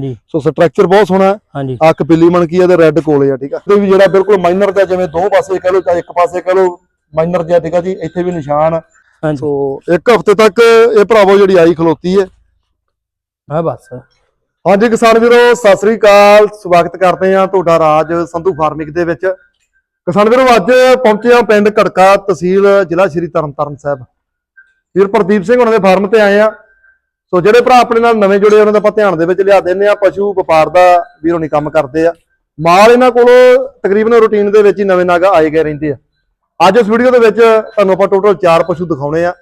ਜੀ ਸੋ ਸਟਰਕਚਰ ਬਹੁਤ ਸੋਹਣਾ ਹੈ। ਹਾਂਜੀ। ਅੱਖ ਪਿੱਲੀ ਮਣਕੀ ਆ ਤੇ ਰੈੱਡ ਕੋਲੇ ਆ ਠੀਕ ਆ। ਤੇ ਵੀ ਜਿਹੜਾ ਬਿਲਕੁਲ ਮਾਈਨਰ ਦਾ ਜਿਵੇਂ ਦੋ ਪਾਸੇ ਕਹ ਲਓ ਚਾਹੇ ਇੱਕ ਪਾਸੇ ਕਹ ਲਓ ਮਾਈਨਰ ਜਿਹਾ ਠੀਕ ਆ ਜੀ ਇੱਥੇ ਵੀ ਨਿਸ਼ਾਨ ਆ। ਸੋ ਇੱਕ ਹਫ਼ਤੇ ਤੱਕ ਇਹ ਭਰਾਵੋ ਜਿਹੜੀ ਆਈ ਖਲੋਤੀ ਹੈ। ਹਾਂ ਬਸ। ਹਾਂਜੀ ਕਿਸਾਨ ਵੀਰੋ ਸਤਿ ਸ੍ਰੀ ਅਕਾਲ। ਸਵਾਗਤ ਕਰਦੇ ਆ ਤੁਹਾਡਾ ਰਾਜ ਸੰਧੂ ਫਾਰਮਿੰਗ ਦੇ ਵਿੱਚ। ਕਿਸਾਨ ਵੀਰੋ ਅੱਜ ਪਹੁੰਚੇ ਆ ਪਿੰਡ ਘੜਕਾ ਤਹਿਸੀਲ ਜ਼ਿਲ੍ਹਾ ਸ਼੍ਰੀ ਤਰਨਤਾਰਨ ਸਾਹਿਬ। ਵੀਰ ਪ੍ਰਦੀਪ ਸਿੰਘ ਉਹਨਾਂ ਦੇ ਫਾਰਮ ਤੇ ਆਏ ਆ ਸੋ ਜਿਹੜੇ ਭਰਾ ਆਪਣੇ ਨਾਲ ਨਵੇਂ ਜੁੜੇ ਉਹਨਾਂ ਦਾ ਆਪਾਂ ਧਿਆਨ ਦੇ ਵਿੱਚ ਲਿਆ ਦਿੰਨੇ ਆ ਪਸ਼ੂ, ਵਪਾਰ ਦਾ ਵੀਰੋ ਨਹੀਂ ਕੰਮ ਕਰਦੇ ਆ। ਮਾਲ ਇਹਨਾਂ ਕੋਲੋਂ ਤਕਰੀਬਨ ਰੂਟੀਨ ਦੇ ਵਿੱਚ ਹੀ ਨਵੇਂ ਨਾਗਾ ਆਏ ਗਏ ਰਹਿੰਦੇ ਆ। ਅੱਜ ਇਸ ਵੀਡੀਓ ਦੇ ਵਿੱਚ ਤੁਹਾਨੂੰ ਆਪਾਂ ਟੋਟਲ 4 ਪਸ਼ੂ ਦਿਖਾਉਣੇ ਆ।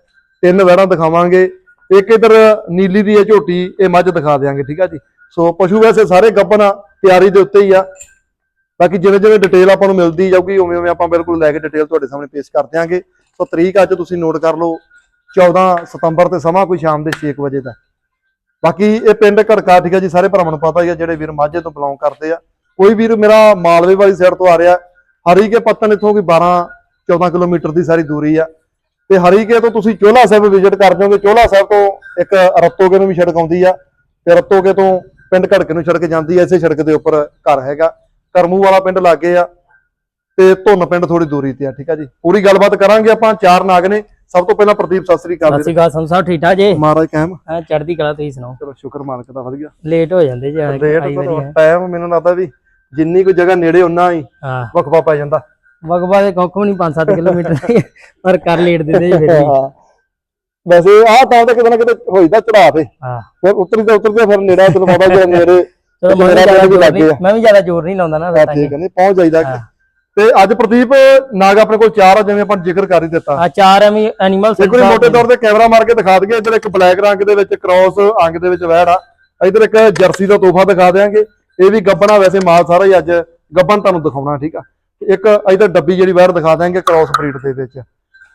ਤਿੰਨ ਵੈੜਾਂ ਦਿਖਾਵਾਂਗੇ। ਇੱਕ ਇਧਰ ਨੀਲੀ ਦੀ ਹੈ ਝੋਟੀ, ਇਹ ਮੱਝ ਦਿਖਾ ਦਿਆਂਗੇ, ਠੀਕ ਆ ਜੀ? ਸੋ ਪਸ਼ੂ ਵੈਸੇ ਸਾਰੇ ਗੱਭਣ ਆ, ਤਿਆਰੀ ਦੇ ਉੱਤੇ ਹੀ ਆ। ਬਾਕੀ ਜਿਵੇਂ ਜਿਵੇਂ ਡਿਟੇਲ ਆਪਾਂ ਨੂੰ ਮਿਲਦੀ ਜਾਊਗੀ, ਉਵੇਂ ਉਵੇਂ ਆਪਾਂ ਬਿਲਕੁਲ ਲੈ ਕੇ ਡਿਟੇਲ ਤੁਹਾਡੇ ਸਾਹਮਣੇ ਪੇਸ਼ ਕਰ ਦਿਆਂਗੇ। ਸੋ ਤਰੀਕ ਅੱਜ ਤੁਸੀਂ ਨੋਟ ਕਰ ਲਓ 14 ਸਤੰਬਰ ਤੇ ਸਮਾਂ ਕੋਈ ਸ਼ਾਮ ਦੇ 6 ਵਜੇ ਦਾ ਬਾਕੀ ਇਹ ਪਿੰਡ ਘੜਕਾ ਠੀਕ ਆ ਜੀ, ਸਾਰੇ ਭਰਾਵਾਂ ਨੂੰ ਪਤਾ ਹੀ ਹੈ ਜਿਹੜੇ ਵੀਰ ਮਾਝੇ ਤੋਂ ਬਿਲੋਂਗ ਕਰਦੇ ਆ। ਕੋਈ ਵੀਰ ਮੇਰਾ ਮਾਲਵੇ ਵਾਲੀ ਸਾਈਡ ਤੋਂ ਆ ਰਿਹਾ, ਹਰੀਕੇ ਪੱਤਨ ਇੱਥੋਂ ਕੋਈ 12 14 ਕਿਲੋਮੀਟਰ ਦੀ ਸਾਰੀ ਦੂਰੀ ਆ। ਤੇ ਹਰੀਕੇ ਤੋਂ ਤੁਸੀਂ ਚੋਲਾ ਸਾਹਿਬ ਵਿਜ਼ਿਟ ਕਰ ਜਾਓਗੇ ਚੋਲਾ ਸਾਹਿਬ ਤੋਂ ਇੱਕ ਰੱਤੋਗੇ ਨੂੰ ਵੀ ਸੜਕ ਆਉਂਦੀ ਆ, ਤੇ ਰੱਤੋਗੇ ਤੋਂ ਪਿੰਡ ਘੜਕੇ ਨੂੰ ਸੜਕ ਜਾਂਦੀ ਆ, ਇਸੇ ਸੜਕ ਦੇ ਉੱਪਰ ਘਰ ਹੈਗਾ। ਕਰਮੂ ਵਾਲਾ ਪਿੰਡ ਲਾਗੇ ਆ, ਤੇ ਧੁੰਨ ਪਿੰਡ ਥੋੜੀ ਦੂਰੀ ਤੇ ਆ, ਠੀਕ ਆ ਜੀ। ਪੂਰੀ ਗੱਲਬਾਤ ਕਰਾਂਗੇ ਆਪਾਂ, ਚਾਰ ਨਾਗ ਨੇ। ਸਭ ਤੋਂ ਪਹਿਲਾਂ ਪ੍ਰਦੀਪ ਸਤਿ ਸ੍ਰੀ ਅਕਾਲ ਸਤਿ ਸ਼੍ਰੀ ਅਕਾਲ ਠੀਕ ਠਾਕ ਜੇ? ਮਹਾਰਾਜ ਕਾਇਮ? ਹਾਂ ਚੜ੍ਹਦੀ ਕਲਾ ਤੁਸੀਂ ਸੁਣਾਓ। ਚਲੋ ਸ਼ੁਕਰ ਮਾਲਕ ਦਾ ਵਧੀਆ। ਲੇਟ ਹੋ ਜਾਂਦੇ ਜੇ ਤਾਂ ਹੈ। ਟਾਈਮ ਮੈਨੂੰ ਲੱਗਦਾ ਵੀ ਜਿੰਨੀ ਕੋਈ ਜਗ੍ਹਾ ਨੇੜੇ ਉਨਾ ਹੀ ਹਾਂ। ਵਕਫਾ ਪੈ ਜਾਂਦਾ। ਵਗਵਾ ਦੇ ਕੋਕੋ ਨਹੀਂ 5-7 ਕਿਲੋਮੀਟਰ ਪਰ ਕਰ ਲੇਟ ਦਿੰਦੇ ਜੀ ਫਿਰ ਵੀ। ਹਾਂ। ਵੈਸੇ ਆਹ ਤਾਂ ਤਾਂ ਕਿਤੇ ਨਾ ਕਿਤੇ ਹੋਈਦਾ ਚੜਾ ਤੇ। ਹਾਂ। ਫਿਰ ਉਤਰੀ ਤਾਂ ਉਤਰਦੇ ਫਿਰ ਨੇੜਾ ਤੈਨੂੰ ਪਤਾ ਜਿਹੜਾ ਨੇੜੇ ਚਲੋ ਮੈਂ ਵੀ ਜ਼ਿਆਦਾ ਜ਼ੋਰ ਨਹੀਂ ਲਾਉਂਦਾ ਨਾ ਤਾਂ ਠੀਕ ਨਹੀਂ ਪਹੁੰਚ ਜਾਈਦਾ। ਹਾਂ। ਤੇ ਅੱਜ ਪ੍ਰਦੀਪ ਨਾਗ ਆਪਣੇ ਕੋਲ ਚਾਰ ਆ ਜਿਵੇਂ ਆਪਾਂ ਜ਼ਿਕਰ ਕਰ ਹੀ ਦਿੱਤਾ। ਆ ਚਾਰ ਐਵੇਂ ਐਨੀਮਲ ਇੱਕ ਵਾਰੀ ਮੋਟੇ ਤੌਰ ਤੇ ਕੈਮਰਾ ਮਾਰ ਕੇ ਦਿਖਾ ਦਈਏ ਇੱਧਰ ਇੱਕ ਬਲੈਕ ਰੰਗ ਦੇ ਵਿੱਚ ਕ੍ਰਾਸ ਅੰਗ ਦੇ ਵਿੱਚ ਵੈੜ ਆ। ਇੱਧਰ ਇੱਕ ਜਰਸੀ ਦਾ ਤੋਹਫਾ ਦਿਖਾ ਦਿਆਂਗੇ। ਇਹ ਵੀ ਗੱਬਣਾ ਵੈਸੇ ਮਾਲ ਸਾਰਾ ਹੀ ਅੱਜ ਗੱਬਨ ਤੁਹਾਨੂੰ ਦਿਖਾਉਣਾ ਠੀਕ ਆ? ਇੱਕ ਇੱਧਰ ਡੱਬੀ ਜਿਹੜੀ ਵੈੜ ਦਿਖਾ ਦਿਆਂਗੇ ਕ੍ਰਾਸ ਬਰੀਡ ਦੇ ਵਿੱਚ।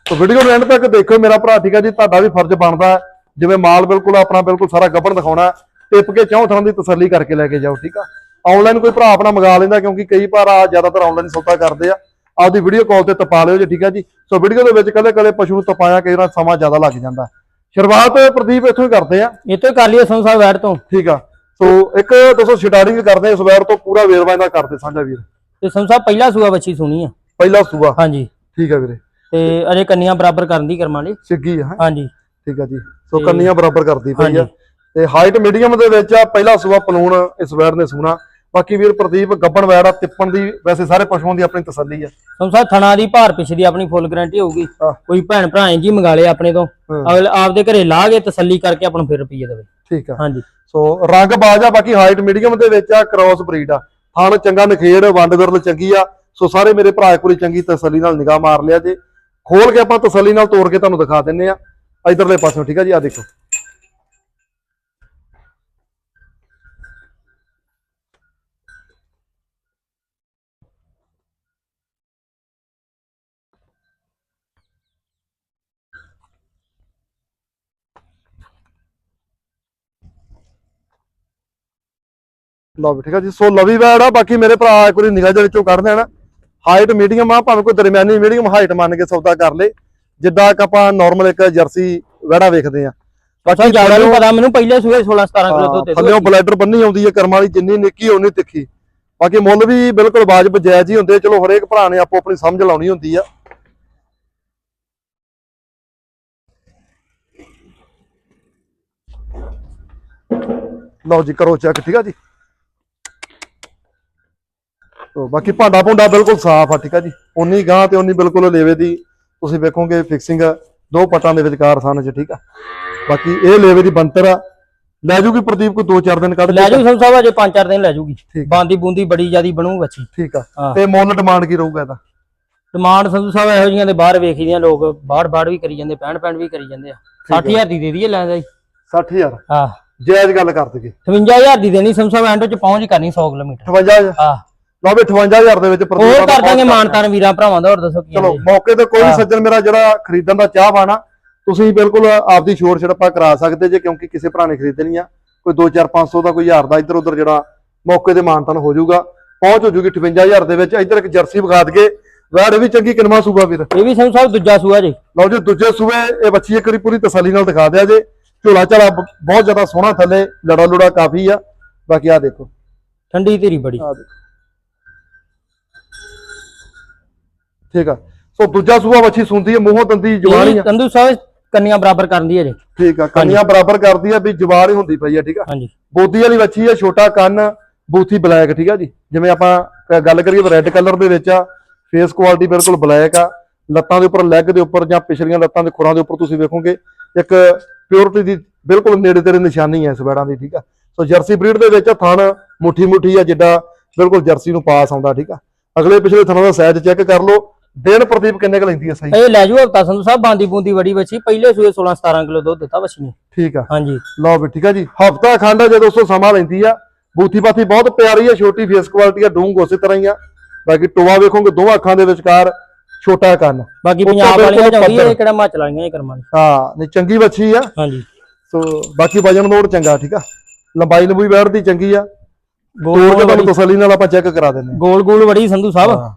ਸੋ ਵੀਡੀਓ ਨੂੰ ਐਂਡ ਤੱਕ ਦੇਖੋ ਮੇਰਾ ਭਰਾ ਠੀਕ ਆ ਜੀ? ਤੁਹਾਡਾ ਵੀ ਫਰਜ਼ ਬਣਦਾ ਜਿਵੇਂ ਮਾਲ ਬਿਲਕੁਲ ਆਪਣਾ ਬਿਲਕੁਲ ਸਾਰਾ ਗੱਬਣ ਦਿਖਾਉਣਾ ਟਿਪ ਕੇ ਚੌਂ ਥਾਂ ਦੀ ਤਸੱਲੀ ਕਰਕੇ ਲੈ ਕੇ ਜਾਓ ਠੀਕ ਆ? ਆਨਲਾਈਨ ਕੋਈ ਭਰਾ ਆਪਣਾ ਮੰਗਾ ਲੈਂਦਾ ਕਿਉਂਕਿ ਕਈ ਭਰਾ ਜ਼ਿਆਦਾਤਰ ਆਨਲਾਈਨ ਸੌਦਾ ਕਰਦੇ ਆ। ਆਪਦੀ ਵੀਡੀਓ ਕਾਲ ਤੇ ਤਪਾ ਲਿਓ ਜੀ ਠੀਕ ਆ ਜੀ? ਸੋ ਵੀਡੀਓ ਦੇ ਵਿੱਚ ਕੱਲੇ ਕੱਲੇ ਪਸ਼ੂ ਨੂੰ ਤਪਾਇਆ ਕਈ ਵਾਰ ਸਮਾਂ ਜ਼ਿਆਦਾ ਲੱਗ ਜਾਂਦਾ। ਸ਼ੁਰੂਆਤ ਪ੍ਰਦੀਪ ਇੱਥੋਂ ਹੀ ਕਰਦੇ ਆ। ਤੋਂ ਹੀ ਕਰ ਲਈਏ ਸੰਧੂ ਸਾਹਿਬ ਵੈਟ ਤੋਂ। ਠੀਕ ਆ। ਸੋ ਇੱਕ ਦੋਸਤੋ ਸਟਾਰਟਿੰਗ ਕਰਦੇ ਆ ਇਸ ਵਾਰ ਤੋਂ ਪੂਰਾ ਵੇਰਵਾ ਇਹਦਾ ਕਰਦੇ ਸਾਂਝਾ ਵੀਰ। ਤੇ ਸੰਧੂ ਸਾਹਿਬ ਪਹਿਲਾ ਸੂਆ ਬੱਚੀ ਸੁਣੀ ਆ। ਪਹਿਲਾ ਸੂਆ? ਹਾਂਜੀ। ਠੀਕ ਆ ਵੀਰੇ। ਤੇ ਅਜੇ ਕੰਨੀਆਂ ਬਰਾਬਰ ਕਰਨ ਦੀ ਕਰਮਾਂ ਲਈ। ਸਿੱਗੀ ਆ? ਹਾਂਜੀ। ਠੀਕ ਆ ਜੀ। ਸੋ ਕੰਨੀਆਂ ਬਰਾਬਰ ਕਰਦੀ ਪਈ ਆ। ਤੇ ਹਾਈਟ ਮੀਡੀਅਮ ਦੇ ਵਿੱਚ ਆ ਪਹਿਲਾ ਸੂਆ ਪਲੂਣ ਇਸ ਵੈਰ ਨੇ ਸੂਣਾ। ਬਾਕੀ ਵੀਰ ਪ੍ਰਦੀਪ ਗੱਬਣ ਵੈੜ ਤਿੱਪਣ ਦੀ ਵੈਸੇ ਸਾਰੇ ਪਸ਼ੂਆਂ ਦੀ ਆਪਣੀ ਤਸੱਲੀ ਆ। ਸਾਹਿਬ ਥਣਾ ਦੀ ਭਾਰ ਪਿਛ ਦੀ ਆਪਣੀ ਫੁੱਲ ਗਾਰੰਟੀ ਹੋਊਗੀ। ਕੋਈ ਭੈਣ ਭਰਾ ਜੀ ਮੰਗਾ ਲਏ ਆਪਣੇ ਤੋਂ। ਅਗਲੇ ਆਪਦੇ ਘਰੇ ਲਾ ਕੇ ਤਸੱਲੀ ਕਰਕੇ ਆਪਾਂ ਨੂੰ ਫਿਰ ਰੁਪਈਏ ਦੇਵੇ। ਠੀਕ ਆ। ਹਾਂਜੀ। ਸੋ ਰੰਗ ਬਾਜ ਆ ਬਾਕੀ ਹਾਈਟ ਮੀਡੀਅਮ ਦੇ ਵਿੱਚ ਆ ਕ੍ਰਾਸ ਬਰੀਡ ਆ। ਥਣ ਚੰਗਾ ਨਖੇੜ ਵੰਡ ਵਿਰਲ ਚੰਗੀ ਆ। ਸੋ ਸਾਰੇ ਮੇਰੇ ਭਰਾ ਇੱਕ ਵਾਰੀ ਚੰਗੀ ਤਸੱਲੀ ਨਾਲ ਨਿਗਾਹ ਮਾਰ ਲਿਆ ਜੇ। ਖੋਲ ਕੇ ਆਪਾਂ ਤਸੱਲੀ ਨਾਲ ਤੋੜ ਕੇ ਤੁਹਾਨੂੰ ਦਿਖਾ ਦਿੰਨੇ ਆ। ਇਧਰਲੇ ਪਾਸੋਂ ਠੀਕ ਆ ਜੀ? ਆ ਦੇਖੋ। ਲਓ ਠੀਕ ਆ ਜੀ। ਸੋ ਲਵੀ ਵੈੜ ਆ ਬਾਕੀ ਮੇਰੇ ਭਰਾ ਇੱਕ ਵਾਰੀ ਨਿਗਾਹ ਦੇ ਵਿੱਚੋਂ ਕੱਢ ਦੇਣਾ ਹਾਈਟ ਮੀਡੀਅਮ ਆ ਭਾਵੇਂ ਕੋਈ ਦਰਮਿਆਨੀ ਮੀਡੀਅਮ ਹਾਈਟ ਮੰਨ ਕੇ ਸੌਦਾ ਕਰ ਲੇ। ਜਿੱਦਾਂ ਕਿ ਆਪਾਂ ਨਾਰਮਲ ਇੱਕ ਜਰਸੀ ਵੈੜਾ ਵੇਖਦੇ ਆ। ਅੱਛਾ ਜ਼ਿਆਦਾ ਨਹੀਂ ਪਤਾ ਮੈਨੂੰ ਪਹਿਲੇ ਸੂਏ 16 17 ਕਿਲੋ ਤੋਂ ਤੇ ਥੱਲੇੋਂ ਬਲੈਡਰ ਬੰਨੀ ਆਉਂਦੀ ਹੈ ਕਰਮਾਂ ਵਾਲੀ ਜਿੰਨੀ ਨਿੱਕੀ ਓਨੀ ਤਿੱਖੀ। ਬਾਕੀ ਮੁੱਲ ਵੀ ਬਿਲਕੁਲ ਵਾਜਬ ਜਾਇਜ਼ ਹੀ ਹੁੰਦੇ ਚਲੋ ਹਰੇਕ ਭਰਾ ਨੇ ਆਪੋ ਆਪਣੀ ਸਮਝ ਲਾਉਣੀ ਹੁੰਦੀ ਆ। ਲਓ ਜੀ ਕਰੋ ਚੈੱਕ ਠੀਕ ਆ ਜੀ। ਤੋ ਬਾਕੀ ਭਾਂਡਾ ਭੁੰਡਾ ਬਿਲਕੁਲ ਸਾਫ਼ ਆ ਠੀਕ ਆ ਜੀ। ਉਨੀ ਗਾਂ ਤੇ ਉਨੀ ਬਿਲਕੁਲ ਲੇਵੇ ਦੀ ਤੁਸੀਂ ਵੇਖੋਗੇ ਫਿਕਸਿੰਗ ਦੋ ਪਟਾਂ ਦੇ ਵਿਚਕਾਰ ਸਨ ਚ ਠੀਕ ਆ। ਬਾਕੀ ਇਹ ਲੇਵੇ ਦੀ ਬੰਤਰ ਆ। ਲੈ ਜੂਗੀ ਪ੍ਰਦੀਪ ਕੋਈ 2-4 ਦਿਨ ਕੱਢ ਲੈ ਕੇ ਜੂ ਸੰਧੂ ਸਾਹਿਬ ਅਜੇ 5-4 ਦਿਨ ਲੈ ਜੂਗੀ। ਬਾਂਦੀ ਬੂੰਦੀ ਬੜੀ ਜਿਆਦੀ ਬਣੂ ਬੱਚੀ ਠੀਕ ਆ। ਤੇ ਮੁੱਲ ਡਿਮਾਂਡ ਕੀ ਰਹੂਗਾ ਇਹਦਾ? ਡਿਮਾਂਡ ਸੰਧੂ ਸਾਹਿਬ ਇਹੋ ਜੀਆਂ ਦੇ ਬਾਹਰ ਵੇਖੀਦੀਆਂ ਲੋਕ ਬਾਹਰ ਬਾਹਰ ਵੀ ਕਰੀ ਜਾਂਦੇ ਪੈਣ ਪੈਣ ਵੀ ਕਰੀ ਜਾਂਦੇ ਆ। 60000 ਦੀ ਦੇ ਦਈਏ ਲੈਂਦਾ ਜੀ 60000 ਹਾਂ। ਜਾਇਜ਼ ਗੱਲ ਕਰ ਦਈਏ। 58000 ਦੀ ਦੇਣੀ ਸੰਧੂ ਸਾਹਿਬ ਐਂਡ ਚ ਪਹੁੰਚ ਕਰਨੀ 100 ਕਿਲੋਮੀਟਰ। 58000 ਹਾਂ। ਲਓ ਵੀ 58000 ਦੇ ਵਿੱਚ ਪ੍ਰਦੀਪ ਹੋਰ ਕਰ ਦਾਂਗੇ ਮਾਨਤਾਨ ਵੀਰਾਂ ਭਰਾਵਾਂ ਦਾ ਹੋਰ ਦੱਸੋ ਕੀ ਚਲੋ? ਮੌਕੇ ਤੇ ਕੋਈ ਵੀ। ਸੱਜਣ ਮੇਰਾ ਜਿਹੜਾ ਖਰੀਦਣ ਦਾ ਚਾਹ ਵਾਣਾ ਤੁਸੀਂ ਬਿਲਕੁਲ ਆਪਦੀ ਛੋੜ ਛੜਪਾ ਕਰਾ ਸਕਦੇ ਜੇ ਕਿਉਂਕਿ ਕਿਸੇ ਭਰਾ ਨੇ ਖਰੀਦਣੀ ਆ। ਕੋਈ 2-4 500 ਦਾ ਕੋਈ ਹਜ਼ਾਰ ਦਾ ਇੱਧਰ ਉੱਧਰ ਜਿਹੜਾ ਮੌਕੇ ਤੇ ਮਾਨਤਨ ਹੋ ਜਾਊਗਾ ਪਹੁੰਚ ਹੋ ਜੂਗੀ 58000 ਦੇ ਵਿੱਚ। ਇੱਧਰ ਇੱਕ ਜਰਸੀ ਵਿਖਾ ਦਈਏ ਵੈੜ ਵੀ ਚੰਗੀ ਕਿਨਵਾ ਸੂਬਾ ਵੀਰ ਇਹ ਵੀ ਸੰਧੂ ਸਾਹਿਬ ਦੂਜਾ ਸੂਆ ਜੀ। ਲਓ ਜੀ ਦੂਜੇ ਸੂਬੇ ਇਹ ਬੱਚੀ ਇੱਕ ਵਾਰੀ ਪੂਰੀ ਤਸੱਲੀ ਨਾਲ ਦਿਖਾ ਦਿਆ ਜੇ। ਝੋਲਾ ਝਾਲਾ ਬਹੁਤ ਜ਼ਿਆਦਾ ਸੋਹਣਾ ਥੱਲੇ ਲੜਾ ਲੁੜਾ ਕਾਫੀ ਆ। ਬਾਕੀ ਆ ਦੇਖੋ। ਠੰਡੀ ਧੀਰੀ ਬੜੀ। ਆ ਦੇਖੋ। ਠੀਕ ਆ। ਸੋ ਦੂਜਾ ਸੂਆ ਵੱਛੀ ਸੁੰਦੀ ਹੈ ਮੂੰਹੋਂ ਦੰਦੀ ਜਵਾਨ ਆ। ਸੰਧੂ ਸਾਹਿਬ ਕੰਨੀਆਂ ਬਰਾਬਰ ਕਰਦੀ ਹੈ ਜੀ। ਠੀਕ ਆ ਕੰਨੀਆਂ ਬਰਾਬਰ ਕਰਦੀ ਆ ਵੀ ਜਵਾਨ ਹੀ ਹੁੰਦੀ ਪਈ ਆ ਠੀਕ ਆ। ਹਾਂਜੀ। ਬੋਦੀ ਵਾਲੀ ਵੱਛੀ ਆ ਛੋਟਾ ਕੰਨ ਬੂਥੀ ਬਲੈਕ ਠੀਕ ਆ ਜੀ। ਜਿਵੇਂ ਆਪਾਂ ਗੱਲ ਕਰੀਏ ਰੈੱਡ ਕਲਰ ਦੇ ਵਿੱਚ ਆ ਫੇਸ ਕੁਆਲਿਟੀ ਬਿਲਕੁਲ ਬਲੈਕ ਆ। ਲੱਤਾਂ ਦੇ ਉੱਪਰ ਲੈਗ ਦੇ ਉੱਪਰ ਜਾਂ ਪਿਛਲੀਆਂ ਲੱਤਾਂ ਦੇ ਖੁਰਾਂ ਦੇ ਉੱਪਰ ਤੁਸੀਂ ਵੇਖੋਗੇ ਇੱਕ ਪਿਓਰਿਟੀ ਦੀ ਬਿਲਕੁਲ ਨੇੜੇ ਤੇੜੇ ਨਿਸ਼ਾਨੀ ਹੈ ਇਸ ਬੈੜਾਂ ਦੀ ਠੀਕ ਆ। ਸੋ ਜਰਸੀ ਬਰੀਡ ਦੇ ਵਿੱਚ ਥਣ ਮੁੱਠੀ ਮੁੱਠੀ ਆ ਜਿੱਡਾ ਬਿਲਕੁਲ ਜਰਸੀ ਨੂੰ ਪਾਸ ਆਉਂਦਾ ਠੀਕ ਆ। ਅਗਲੇ ਪਿਛਲੇ ਥਣਾਂ ਦਾ ਸਾਈਜ਼ ਚੈੱਕ ਕਰ ਲਓ। ਦਿਨ ਪ੍ਰਦੀਪ ਕਿੰਨੇ ਕੁ ਲੈਂਦੀ ਆ ਸਹੀ? ਇਹ ਲੈ ਜੂ ਹਫਤਾ ਸੰਧੂ ਸਾਹਿਬ ਬਾਂਦੀ ਬੂੰਦੀ ਬੜੀ ਬੱਚੀ ਪਹਿਲੇ ਸੂਏ 16 17 ਕਿਲੋ ਦੁੱਧ ਦਿੱਤਾ ਬੱਚੀ ਨੇ। ਠੀਕ ਆ। ਹਾਂਜੀ। ਲਓ ਵੀ ਠੀਕ ਆ ਜੀ। ਹਫਤਾ ਖੰਡ ਜੇ ਦੋਸਤੋ ਸਮਾਂ ਲੈਂਦੀ ਆ। ਬੂਥੀ ਬਾਥੀ ਬਹੁਤ ਪਿਆਰੀ ਆ ਛੋਟੀ ਫੇਸ ਕੁਆਲਿਟੀ ਆ ਡੂੰਗ ਉਸੇ ਤਰ੍ਹਾਂ ਹੀ ਆ। ਬਾਕੀ ਟੋਆ ਵੇਖੋਗੇ ਦੋਵਾਂ ਅੱਖਾਂ ਦੇ ਵਿਚਕਾਰ ਛੋਟਾ ਕੰਨ। ਬਾਕੀ ਪੰਜਾਬ ਵਾਲੀਆਂ ਪੱਧਰ। ਇਹ ਕਿਹੜਾ ਹਿਮਾਚਲ ਵਾਲੀਆਂ ਇਹ ਕਰਮਾਂ ਹਾਂ ਨਹੀਂ ਚੰਗੀ ਵੱਛੀ ਆ। ਹਾਂਜੀ। ਸੋ ਬਾਕੀ ਵਜਨ ਲੋਡ ਚੰਗਾ ਠੀਕ ਆ। ਲੰਬਾਈ ਲੰਬੂਈ ਬੈਠਦੀ ਚੰਗੀ ਆ। ਗੋਲ ਗੋਲ ਤੁਹਾਨੂੰ ਤਸੱਲੀ ਨਾਲ ਆਪਾਂ ਚੈੱਕ ਕਰਾ ਦਿੰਨੇ ਗੋਲ ਗੋਲ ਬੜੀ ਸੰਧੂ ਸਾਹਿਬ ਹਾਂ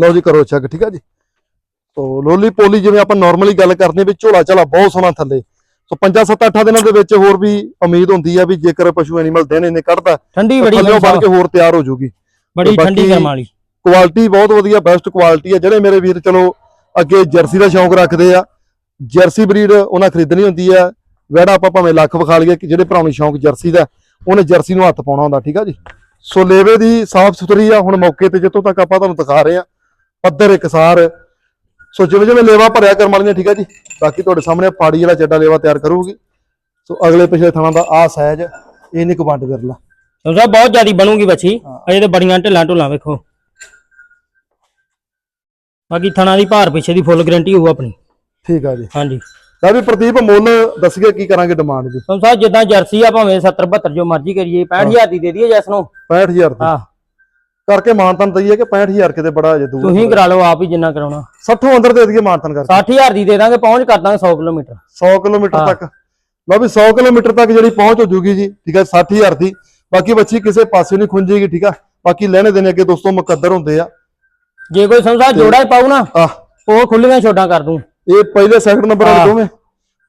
ਲਓ ਜੀ ਕਰੋ ਚੈੱਕ ਠੀਕ ਆ ਜੀ? ਸੋ ਲੋਲੀ ਪੋਲੀ ਜਿਵੇਂ ਆਪਾਂ ਨਾਰਮਲੀ ਗੱਲ ਕਰਦੇ ਵੀ ਝੋਲਾ ਝਾਲਾ ਬਹੁਤ ਸੋਹਣਾ ਥੱਲੇ। ਸੋ 5 7 8 ਦਿਨਾਂ ਦੇ ਵਿੱਚ ਹੋਰ ਵੀ ਉਮੀਦ ਹੁੰਦੀ ਆ ਵੀ ਜੇਕਰ ਪਸ਼ੂ ਐਨੀਮਲ ਦਿਨ ਇਹਨੇ ਕੱਢਦਾ ਠੰਡੀ ਬੜੀ ਥੱਲੇ ਬਣ ਕੇ ਹੋਰ ਤਿਆਰ ਹੋ ਜਾਊਗੀ ਬੜੀ ਠੰਡੀ ਕਰਮਾਂ ਵਾਲੀ। ਕੁਆਲਿਟੀ ਬਹੁਤ ਵਧੀਆ ਬੈਸਟ ਕੁਆਲਿਟੀ ਆ। ਜਿਹੜੇ ਮੇਰੇ ਵੀਰ ਚਲੋ ਅੱਗੇ ਜਰਸੀ ਦਾ ਸ਼ੌਂਕ ਰੱਖਦੇ ਆ ਜਰਸੀ ਬਰੀਡ ਉਹਨਾਂ ਖਰੀਦਣੀ ਹੁੰਦੀ ਆ। ਵੈੜਾ ਆਪਾਂ ਭਾਵੇਂ ਲੱਖ ਵਿਖਾ ਲਈਏ ਕਿ ਜਿਹੜੇ ਭਰਾ ਨੂੰ ਸ਼ੌਂਕ ਜਰਸੀ ਦਾ ਉਹਨੇ ਜਰਸੀ ਨੂੰ ਹੱਥ ਪਾਉਣਾ ਹੁੰਦਾ ਠੀਕ ਆ ਜੀ? ਸੋ ਲੇਵੇ ਦੀ ਸਾਫ਼ ਸੁਥਰੀ ਆ ਹੁਣ ਮੌਕੇ ਤੇ ਜਿੱਥੋਂ ਤੱਕ ਆਪਾਂ ਤੁਹਾਨੂੰ ਦਿਖਾ ਰਹੇ ਆ ਪੱਧਰ ਇਕਸਾਰ ਸੋ ਜਿਵੇਂ ਜਿਵੇਂ ਲੇਵਾ ਭਰਿਆ ਕਰਮ ਵਾਲੀਆਂ ਠੀਕ ਆ ਜੀ? ਬਾਕੀ ਤੁਹਾਡੇ ਸਾਹਮਣੇ ਪਾੜੀ ਵਾਲਾ ਚੱਡਾ ਲੇਵਾ ਤਿਆਰ ਕਰੂਗੀ। ਸੋ ਅਗਲੇ ਪਿਛਲੇ ਥਾਣਾ ਦਾ ਆ ਸਾਈਜ਼ ਇਹ ਨਹੀਂ ਕਬੰਡ ਵਿਰਲਾ ਸਾਹਿਬ ਬਹੁਤ ਜ਼ਿਆਦੀ ਬਣੂਗੀ ਬੱਚੀ। ਅਜੇ ਤੇ ਬੜੀਆਂ ਢਿੱਲਾਂ ਢੁੱਲਾਂ ਵੇਖੋ। ਬਾਕੀ ਥਣਾ ਦੀ ਭਾਰ ਪਿੱਛੇ ਦੀ ਫੁੱਲ ਗਾਰੰਟੀ ਹੋਊ ਆਪਣੀ। ਠੀਕ ਆ ਜੀ। ਹਾਂਜੀ। ਲੈ ਵੀ ਪ੍ਰਦੀਪ ਮੁੱਲ ਦੱਸੀਏ ਕੀ ਕਰਾਂਗੇ ਡਿਮਾਂਡ ਦੀ। ਸਾਹਿਬ ਜਿੱਦਾਂ ਜਰਸੀ ਆ ਭਾਵੇਂ 70 72 ਜੋ ਮਰਜ਼ੀ ਕਰੀਏ 65000 ਦੀ ਦੇ ਦਈਏ ਜੈਸ ਨੂੰ। 65000 ਦੀ। ਹਾਂ। ਕਰਕੇ ਮਾਨਤਨ ਦਈਏ ਕਿ 65000 ਕਿਤੇ ਬੜਾ ਅਜੇ ਦੂਰ ਤੁਸੀਂ ਕਰਾ ਲਓ ਆਪ ਹੀ ਜਿੰਨਾ ਕਰਾਉਣਾ। 60 ਅੰਦਰ ਦੇ ਦਈਏ ਮਾਨਤਨ ਕਰਕੇ। 60000 ਦੀ ਦੇ ਦਾਂਗੇ ਪਹੁੰਚ ਕਰ ਦਾਂਗੇ 100 ਕਿਲੋਮੀਟਰ। 100 ਕਿਲੋਮੀਟਰ ਤੱਕ। ਲਓ ਵੀ 100 ਕਿਲੋਮੀਟਰ ਤੱਕ ਜਿਹੜੀ ਪਹੁੰਚ ਹੋ ਜੂਗੀ ਜੀ ਠੀਕ ਹੈ 60000 ਦੀ। ਬਾਕੀ ਬੱਚੀ ਕਿਸੇ ਪਾਸੇ ਨਹੀਂ ਖੁੰਝੇਗੀ ਠੀਕ ਆ। ਬਾਕੀ ਲੈਣੇ ਦੇਣੇ ਅੱਗੇ ਦੋਸਤੋ ਮੁਕੱਦਰ ਹੁੰਦੇ ਆ। ਜੇ ਕੋਈ ਸਾਹਿਬ ਜੋੜਾ ਹੀ ਪਾਉ ਨਾ ਉਹ ਖੁੱਲੀਆਂ ਛੋਡਾਂ ਕਰ ਦੂੰ। ਇਹ ਪਹਿਲੇ ਸੈਕੰਡ ਨੰਬਰ ਵਾਲੇ। ਦੋਵੇਂ।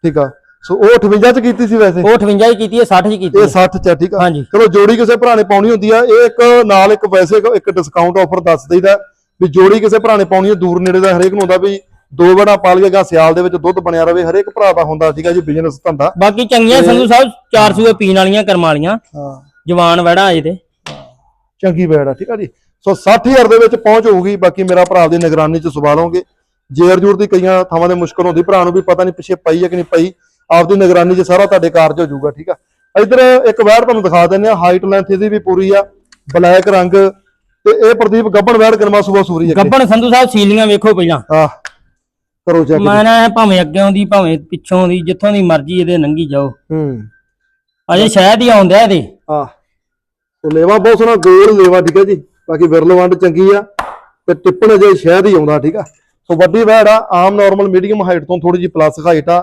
ਠੀਕ ਆ। ਸੋ ਉਹ 58 ਚ ਕੀਤੀ ਸੀ ਵੈਸੇ? ਉਹ 58 ਹੀ ਕੀਤੀ ਹੈ 60 ਹੀ ਕੀਤੀ ਇਹ ਹੈ। 60 ਚ ਠੀਕ ਆ। ਹਾਂਜੀ। ਚਲੋ ਜੋੜੀ ਕਿਸੇ ਭਰਾ ਨੇ ਪਾਉਣੀ ਹੁੰਦੀ ਆ ਇਹ ਇੱਕ ਨਾਲ ਇੱਕ ਵੈਸੇ ਇੱਕ- ਡਿਸਕਾਊਂਟ ਆਫਰ ਦੱਸ ਦਈਦਾ ਵੀ ਜੋੜੀ ਕਿਸੇ ਭਰਾ ਨੇ ਪਾਉਣੀ ਹੈ ਦੂਰ ਨੇੜੇ ਦਾ ਹਰੇਕ ਨੂੰ ਹੁੰਦਾ ਵੀ ਦੋ ਵੜਾ ਪਾ ਲਈਏਗਾ ਸਿਆਲ ਦੇ ਵਿੱਚ ਦੁੱਧ ਬਣਿਆ ਰਵੇ ਹਰੇਕ ਭਰਾ ਦਾ ਹੁੰਦਾ ਸੀਗਾ ਜੀ ਬਿਜ਼ਨਸ ਧੰਦਾ। ਬਾਕੀ ਚੰਗੀਆਂ ਸੰਧੂ ਸਾਹਿਬ 400 ਪੀਣ ਵਾਲੀਆਂ ਕਰਮ ਵਾਲੀਆਂ। ਹਾਂ। ਜਵਾਨ ਵੜਾ ਅਜੇ ਤੇ। ਚੰਗੀ ਬੈੜ ਆ ਠੀਕ ਆ ਜੀ। ਸੋ 60000 ਦੇ ਵਿੱਚ ਪਹੁੰਚ ਹੋਊਗੀ ਬਾਕੀ ਮੇਰਾ ਭਰਾ ਦੀ ਨਿਗਰਾਨੀ ਚ ਸੰਭਾਲੋਗੇ ਜੇਰ ਜੂਰ ਦੀ ਕਈਆਂ ਥਾਵਾਂ ਦੇ ਮੁਸ਼ਕਲ ਹੁੰਦੀ ਭਰਾ ਨੂੰ ਵੀ ਪਤਾ ਨਹੀਂ ਪਿੱਛੇ ਪਈ ਹੈ ਕਿ ਨਹੀਂ ਪਈ। ਆਪਦੀ ਨਿਗਰਾਨੀ ਚ ਸਾਰਾ ਤੁਹਾਡੇ ਕਾਰਜ ਹੋ ਜਾਊਗਾ ਠੀਕ ਆ? ਇਧਰ ਇੱਕ ਵੈੜ ਤੁਹਾਨੂੰ ਦਿਖਾ ਦਿੰਦੇ ਆ ਹਾਈਟ ਲੈਂਥ ਇਹਦੀ ਵੀ ਪੂਰੀ ਆ ਬਲੈਕ ਰੰਗ ਤੇ ਇਹ ਪ੍ਰਦੀਪ ਗੱਬਣ ਵੈੜ ਕਿਨਵਾ ਸੂਬਾ ਸੂਰੀ ਹੈ ਗੱਬਣ ਸੰਧੂ ਸਾਹਿਬ ਸੀਲੀਆਂ ਵੇਖੋ ਪਹਿਲਾਂ। ਆ ਕਰੋ ਚੈੱਕ ਮੈਂ ਨਾ ਭਾਵੇਂ ਅੱਗੇੋਂ ਦੀ ਭਾਵੇਂ ਪਿੱਛੋਂ ਦੀ ਜਿੱਥੋਂ ਦੀ ਮਰਜ਼ੀ ਇਹਦੇ ਲੰਗੀ ਜਾਓ। ਹੂੰ। ਅਜੇ ਸ਼ਾਇਦ ਹੀ ਆਉਂਦਾ ਇਹਦੇ। ਆ ਉਹ ਲੇਵਾ ਬਹੁਤ ਸੋਹਣਾ ਗੋਲ ਲੇਵਾ ਠੀਕ ਹੈ ਜੀ? ਬਾਕੀ ਵਿਰਲ ਵੰਡ ਚੰਗੀ ਆ ਤੇ ਟਿੱਪਣ ਅਜੇ ਸ਼ਹਿਦ ਹੀ ਆਉਂਦਾ ਠੀਕ ਆ? ਸੋ ਵੱਡੀ ਵੈੜ ਆ ਆਮ ਨਾਰਮਲ ਮੀਡੀਅਮ ਹਾਈਟ ਤੋਂ ਥੋੜੀ ਜਿਹੀ ਪਲੱਸ ਹਾਈਟ ਆ।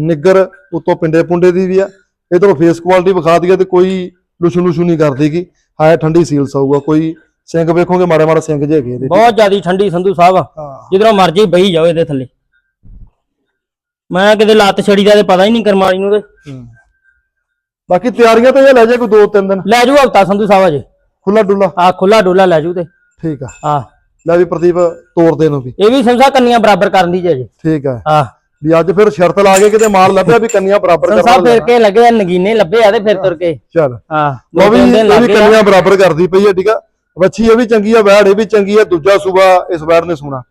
ਨਿੱਗਰ ਉਤੋਂ ਪਿੰਡੇ ਪੁੰਡੇ ਦੀ ਵੀ ਆ। ਇਧਰੋਂ ਫੇਸ ਕੁਆਲਿਟੀ ਵਿਖਾ ਦਈਏ ਤੇ ਕੋਈ ਲੁਸ਼ੂ ਲੁਸ਼ੂ ਨਹੀਂ ਕਰਦੀਗੀ ਹਾਏ ਠੰਡੀ ਸੀਲਸ ਆਊਗਾ ਕੋਈ ਸਿੰਘ ਵੇਖੋਗੇ ਮਾੜੇ ਮਾੜੇ ਸਿੰਘ ਜਿਹੇ ਹੈਗੇ ਇਹਦੇ ਬਹੁਤ ਜ਼ਿਆਦੀ ਠੰਡੀ ਸੰਧੂ ਸਾਹਿਬ ਜਿੱਧਰੋਂ ਮਰਜ਼ੀ ਬਹੀ ਜਾਓ ਇਹਦੇ ਥੱਲੇ। ਮੈਂ ਕਿਤੇ ਲੱਤ ਛੜੀ ਦਾ ਤੇ ਪਤਾ ਹੀ ਨਹੀਂ ਕਰਮਾਲੀ ਨੂੰ ਤੇ। ਬਾਕੀ ਤਿਆਰੀਆਂ ਤਾਂ ਇਹ ਲੈ ਜਾ ਕੋਈ ਦੋ ਤਿੰਨ ਦਿਨ। ਲੈ ਜੂ ਹਫਤਾ ਸੰਧੂ ਸਾਹਿਬ ਅਜੇ। ਖੁੱਲਾ ਡੁੱਲਾ। ਆ ਖੁੱਲਾ ਡੋਲਾ ਲੈ ਜੂ ਤੇ। ਠੀਕ ਆ। ਆ। ਲੈ ਵੀ ਪ੍ਰਦੀਪ ਤੋੜ ਦੇ ਨੂੰ ਵੀ। ਇਹ ਵੀ ਸਾਹਿਬ ਕੰਨੀਆਂ ਬਰਾਬਰ ਕਰਨ ਦੀ ਜੇ ਅਜੇ। ਠੀਕ ਆ। ਆ। ਵੀ ਅੱਜ ਫਿਰ ਸ਼ਰਤ ਲਾ ਕੇ ਕਿਤੇ ਮਾਲ ਲੱਭਿਆ ਵੀ ਕੰਨੀਆਂ ਬਰਾਬਰ ਕਰਨਾ ਸਾਹਿਬ ਫਿਰ ਕੇ ਲੱਗੇ ਨਗੀਨੇ ਲੱਭੇ ਆ ਤੇ ਫਿਰ ਤੁਰ ਕੇ। ਚੱਲ। ਆ ਲੋ ਵੀ ਇਹ ਵੀ। ਕੰਨੀਆਂ ਬਰਾਬਰ ਕਰਦੀ ਪਈ ਹੈ ਠੀਕ ਆ? ਵੱਛੀ ਇਹ ਵੀ ਚੰਗੀ ਆ ਵੈੜ ਇਹ ਵੀ ਚੰਗੀ ਆ ਦੂਜਾ ਸੂਬਾ ਇਸ ਵੈੜ ਨੇ ਸੋਣਾ।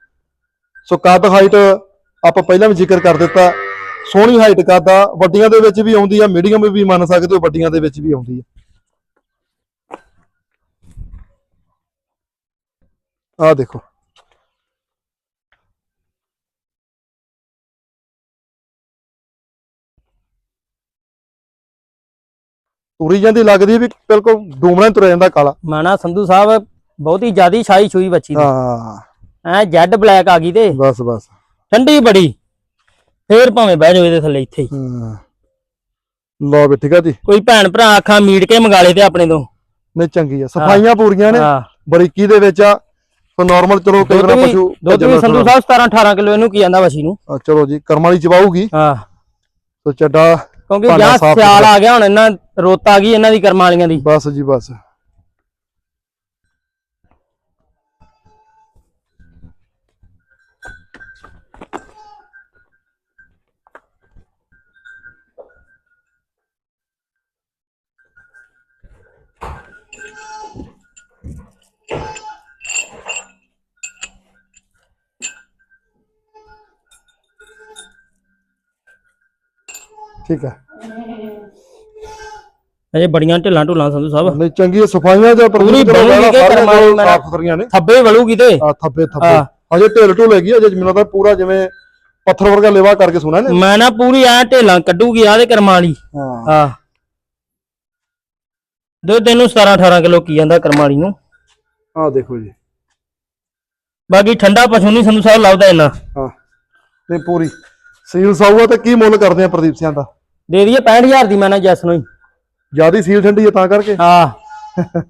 ਸੋ ਕੱਦ ਹਾਈਟ ਆਪਾਂ ਪਹਿਲਾਂ ਵੀ ਜ਼ਿਕਰ ਕਰ ਦਿੱਤਾ। ਸੋਹਣੀ ਹਾਈਟ ਕੱਦ ਆ ਵੱਡੀਆਂ ਦੇ ਵਿੱਚ ਵੀ ਆਉਂਦੀ ਆ ਮੀਡੀਅਮ ਵੀ ਮੰਨ ਸਕਦੇ ਹੋ ਵੱਡੀਆਂ ਦੇ ਵਿੱਚ ਵੀ ਆਉਂਦੀ ਆ। ਆ ਦੇਖੋ। ਤੁਰੀ ਜਾਂਦੀ ਲੱਗਦੀ ਵੀ ਬਿਲਕੁਲ ਡੂਮਣਾ ਤੁਰ ਜਾਂਦਾ ਕਾਲਾ। ਮਾਣਾ ਸੰਧੂ ਸਾਹਿਬ ਬਹੁਤੀ ਜ਼ਿਆਦੀ ਛਾਈ ਛੂਈ ਬੱਚੀ ਦੀ। ਹਾਂ। ਐ ਜੈਡ ਬਲੈਕ ਆ ਗਈ ਤੇ। ਬਸ ਬਸ। ਠੰਡੀ ਬੜੀ। ਫੇਰ ਭਾਵੇਂ ਬਹਿ ਜਾਓ ਇਹਦੇ ਥੱਲੇ ਇੱਥੇ ਹੀ। ਹਾਂ। ਲਓ ਵੀ ਠੀਕ ਆ ਜੀ। ਕੋਈ ਭੈਣ ਭਰਾ ਅੱਖਾਂ ਮੀਟ ਕੇ ਮੰਗਾ ਲੇ ਤੇ ਆਪਣੇ ਤੋਂ। ਨਹੀਂ ਚੰਗੀ ਆ। ਸਫਾਈਆਂ ਪੂਰੀਆਂ ਨੇ। ਬਰੀਕੀ ਦੇ ਵਿੱਚ ਆ। ਸੋ ਨਾਰਮਲ ਚਲੋ ਕਈ ਵਾਰ ਪਸ਼ੂ ਦੁੱਧ ਵੀ ਸੰਧੂ ਸਾਹਿਬ 17 18 ਕਿਲੋ ਇਹਨੂੰ ਕੀ ਜਾਂਦਾ ਵਸੀ ਨੂੰ। ਚਲੋ ਜੀ ਕਰਮ ਵਾਲੀ ਚਵਾਊਗੀ ਹਾਂ। ਸੋ ਚੱਡਾ ਕਿਉਂਕਿ ਭਾਂਡਾ ਜਾਂ ਸਾਫ਼ ਸਿਆਲ। ਆ ਗਿਆ ਹੁਣ ਇਹਨਾਂ ਰੋਤ ਆ ਗਈ ਇਹਨਾਂ ਦੀ ਕਰਮਾਂ ਵਾਲੀਆਂ ਦੀ ਬਸ ਜੀ ਬਸ ਠੀਕ ਹੈ। ਅਜੇ ਬੜੀਆਂ ਢਿੱਲਾਂ ਢੁੱਲਾਂ ਸੰਧੂ ਸਾਹਿਬ। ਨਹੀਂ ਚੰਗੀ ਸਫਾਈਆਂ ਜਾਂ ਪੂਰੀ ਬਣੂਗੀ ਕਿ ਚਲੋ ਕਰਮਾਂ ਵਾਲੀ ਸਾਫ਼ ਸੁਥਰੀਆਂ ਨੇ। ਥੱਬੇ ਵਲੂਗੀ ਤੇ। ਆ ਥੱਬੇ ਥੱਬੇ। ਅਜੇ ਢਿੱਲ ਢੁੱਲ ਹੈਗੀ ਅਜੇ ਮੈਨੂੰ ਤਾਂ ਪੂਰਾ ਜਿਵੇਂ ਪੱਥਰ ਵਰਗਾ ਲੇਵਾ ਕਰਕੇ ਸੁਣਾ ਨੇ ਮੈਂ ਨਾ ਪੂਰੀ ਐ ਢਿੱਲਾਂ ਕੱਢੂਗੀ ਆ ਦੇ ਕਰਮਾਂ ਵਾਲੀ। ਹਾਂ। ਦੁੱਧ ਇਹਨੂੰ 17 18 ਕਿਲੋ ਕੀ ਜਾਂਦਾ ਕਰਮਾਂ ਵਾਲੀ ਨੂੰ। ਆ ਦੇਖੋ ਜੀ। ਬਾਕੀ ਠੰਡਾ ਪਸ਼ੂ ਨਹੀਂ ਸੰਧੂ ਸਾਹਿਬ ਲੱਭਦਾ ਇੰਨਾ। ਹਾਂ। ਤੇ ਪੂਰੀ। ਸੀਲ ਸਾਊਆ ਤੇ ਕੀ ਮੁੱਲ ਕਰਦੇ ਆ ਪ੍ਰਦੀਪ ਸਿੰਘ ਦਾ? ਦੇ ਦਈਏ 65000 ਦੀ ਮੈਂ ਨਾ ਜੈਸ ਨੂੰ ਹੀ। ਜਿਆਦੀ ਸੀਲ ਠੰਡੀ ਹੈ ਤਾਂ ਕਰਕੇ। ਹਾਂ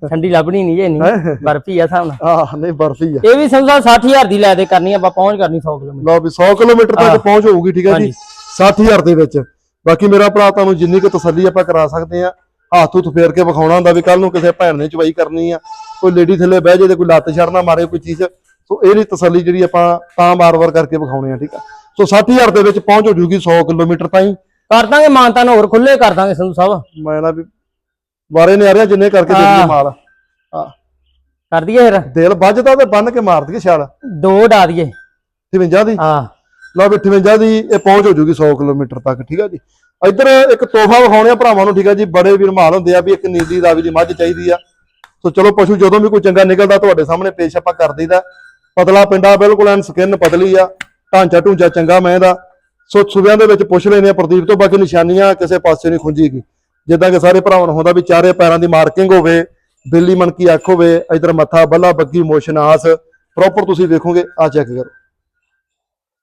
ਠੰਡੀ ਲੱਭਣੀ ਨਹੀਂ ਜੇ ਇੰਨੀ। ਹੈਂ? ਬਰਫੀ ਆ ਨਾਲ। ਆਹ ਨਹੀਂ ਬਰਫੀ ਆ। ਇਹ ਵੀ ਸਾਹਿਬ 60000 ਦੀ ਲੈ ਦੇ ਕਰਨੀ ਆਪਾਂ ਪਹੁੰਚ ਕਰਨੀ 100 ਕਿਲੋਮੀਟਰ। ਲਓ ਵੀ 100 ਕਿਲੋਮੀਟਰ। ਤੱਕ ਪਹੁੰਚ ਹੋਊਗੀ ਠੀਕ ਹੈ ਜੀ। ਹਾਂਜੀ। 60000 ਦੇ ਵਿੱਚ। ਬਾਕੀ ਮੇਰਾ ਭਰਾ ਤੁਹਾਨੂੰ ਜਿੰਨੀ ਕੁ ਤਸੱਲੀ ਆਪਾਂ ਕਰਾ ਸਕਦੇ ਆ ਹੱਥ ਹੁੱਥ ਫੇਰ ਕੇ ਵਿਖਾਉਣਾ ਹੁੰਦਾ ਵੀ ਕੱਲ ਨੂੰ ਕਿਸੇ ਭੈਣ ਨੇ ਚਵਾਈ ਕਰਨੀ ਆ। ਕੋਈ ਲੇਡੀ ਥੱਲੇ ਬਹਿ ਜੇ ਤੇ ਕੋਈ ਲੱਤ ਛੜਨਾ ਮਾਰੇ ਕੋਈ ਚੀਜ਼। ਸੋ ਇਹਦੀ ਤਸੱਲੀ ਜਿਹੜੀ ਆਪਾਂ ਤਾਂ ਬਾਰ-ਬਾਰ ਕਰਕੇ ਵਿਖਾਉਣੇ ਆ ਠੀਕ ਆ। ਸੋ 60000 ਦੇ ਵਿੱਚ ਪਹੁੰਚ ਹੋ ਜੂਗੀ 100 ਕਿਲੋਮੀਟਰ ਤਾਈਂ। ਕਰ ਦਾਂਗੇ ਮਾਨਤਾ ਨੂੰ ਹੋਰ ਖੁੱਲੇ ਕਰ ਦਾਂਗੇ ਸੰਧੂ ਸਾਹਿਬ। ਮੈਂ ਨਾ ਵੀ ਬਾਰੇ ਨੇ ਆ ਰਿਹਾ ਜਿੰਨੇ ਕਰਕੇ ਦੇ ਹਾਂ। ਮਾਲ। ਆ ਕਰ ਦਈਏ ਫਿਰ। ਦਿਲ ਵੱਜਦਾ ਤੇ ਬੰਨ ਕੇ ਮਾਰ ਦਈਏ ਛਾਲ। ਦੋ ਡਾ ਦਈਏ। 53 ਦੀ? ਹਾਂ। ਲਓ ਵੀ 58 ਦੀ ਇਹ ਪਹੁੰਚ ਹੋ ਜੂਗੀ 100 ਕਿਲੋਮੀਟਰ ਤੱਕ ਠੀਕ ਆ ਜੀ। ਇੱਧਰ ਇੱਕ ਤੋਹਫਾ ਵਿਖਾਉਣੇ ਆ ਭਰਾਵਾਂ ਨੂੰ ਠੀਕ ਆ ਜੀ। ਬੜੇ ਵੀਰ ਮਾਲ ਹੁੰਦੇ ਆ ਵੀ ਇੱਕ ਨੀਲੀ ਰਾਵੀ ਦੀ ਮੱਝ ਚਾਹੀਦੀ ਆ। ਸੋ ਚਲੋ ਪਸ਼ੂ ਜਦੋਂ ਵੀ ਕੋਈ ਚੰਗਾ ਨਿਕਲਦਾ ਤੁਹਾਡੇ ਸਾਹਮਣੇ ਪੇਸ਼ ਆਪਾਂ ਕਰ ਦਈਦਾ। ਪਤਲਾ ਪਿੰਡਾ ਬਿਲਕੁਲ ਐਨ ਸਕਿਨ ਪਤਲੀ ਆ। ਢਾਂਚਾ ਢੂੰਚਾ ਚੰਗਾ ਮੈਂ ਇਹਦਾ ਸੋ ਸੁਬਿਆਂ ਦੇ ਵਿੱਚ ਪੁੱਛ ਲੈਨੇ ਆ ਪ੍ਰਦੀਪ ਤੋਂ ਬਾਕੀ ਨਿਸ਼ਾਨੀਆਂ ਕਿਸੇ ਪਾਸੇ ਨਹੀਂ ਖੁੰਝੀਗੀ। ਜਿੱਦਾਂ ਕਿ ਸਾਰੇ ਭਰਾਵਾਂ ਨੂੰ ਹੁੰਦਾ ਵੀ ਚਾਰੇ ਪੈਰਾਂ ਦੀ ਮਾਰਕਿੰਗ ਹੋਵੇ ਬਿੱਲੀ ਮਣਕੀ ਅੱਖ ਹੋਵੇ ਇਧਰ ਮੱਥਾ ਬੱਲਾ ਬੱਗੀ ਮੋਸ਼ਨ ਆਸ ਪ੍ਰੋਪਰ ਤੁਸੀਂ ਵੇਖੋਗੇ ਆ ਚੈੱਕ ਕਰੋ।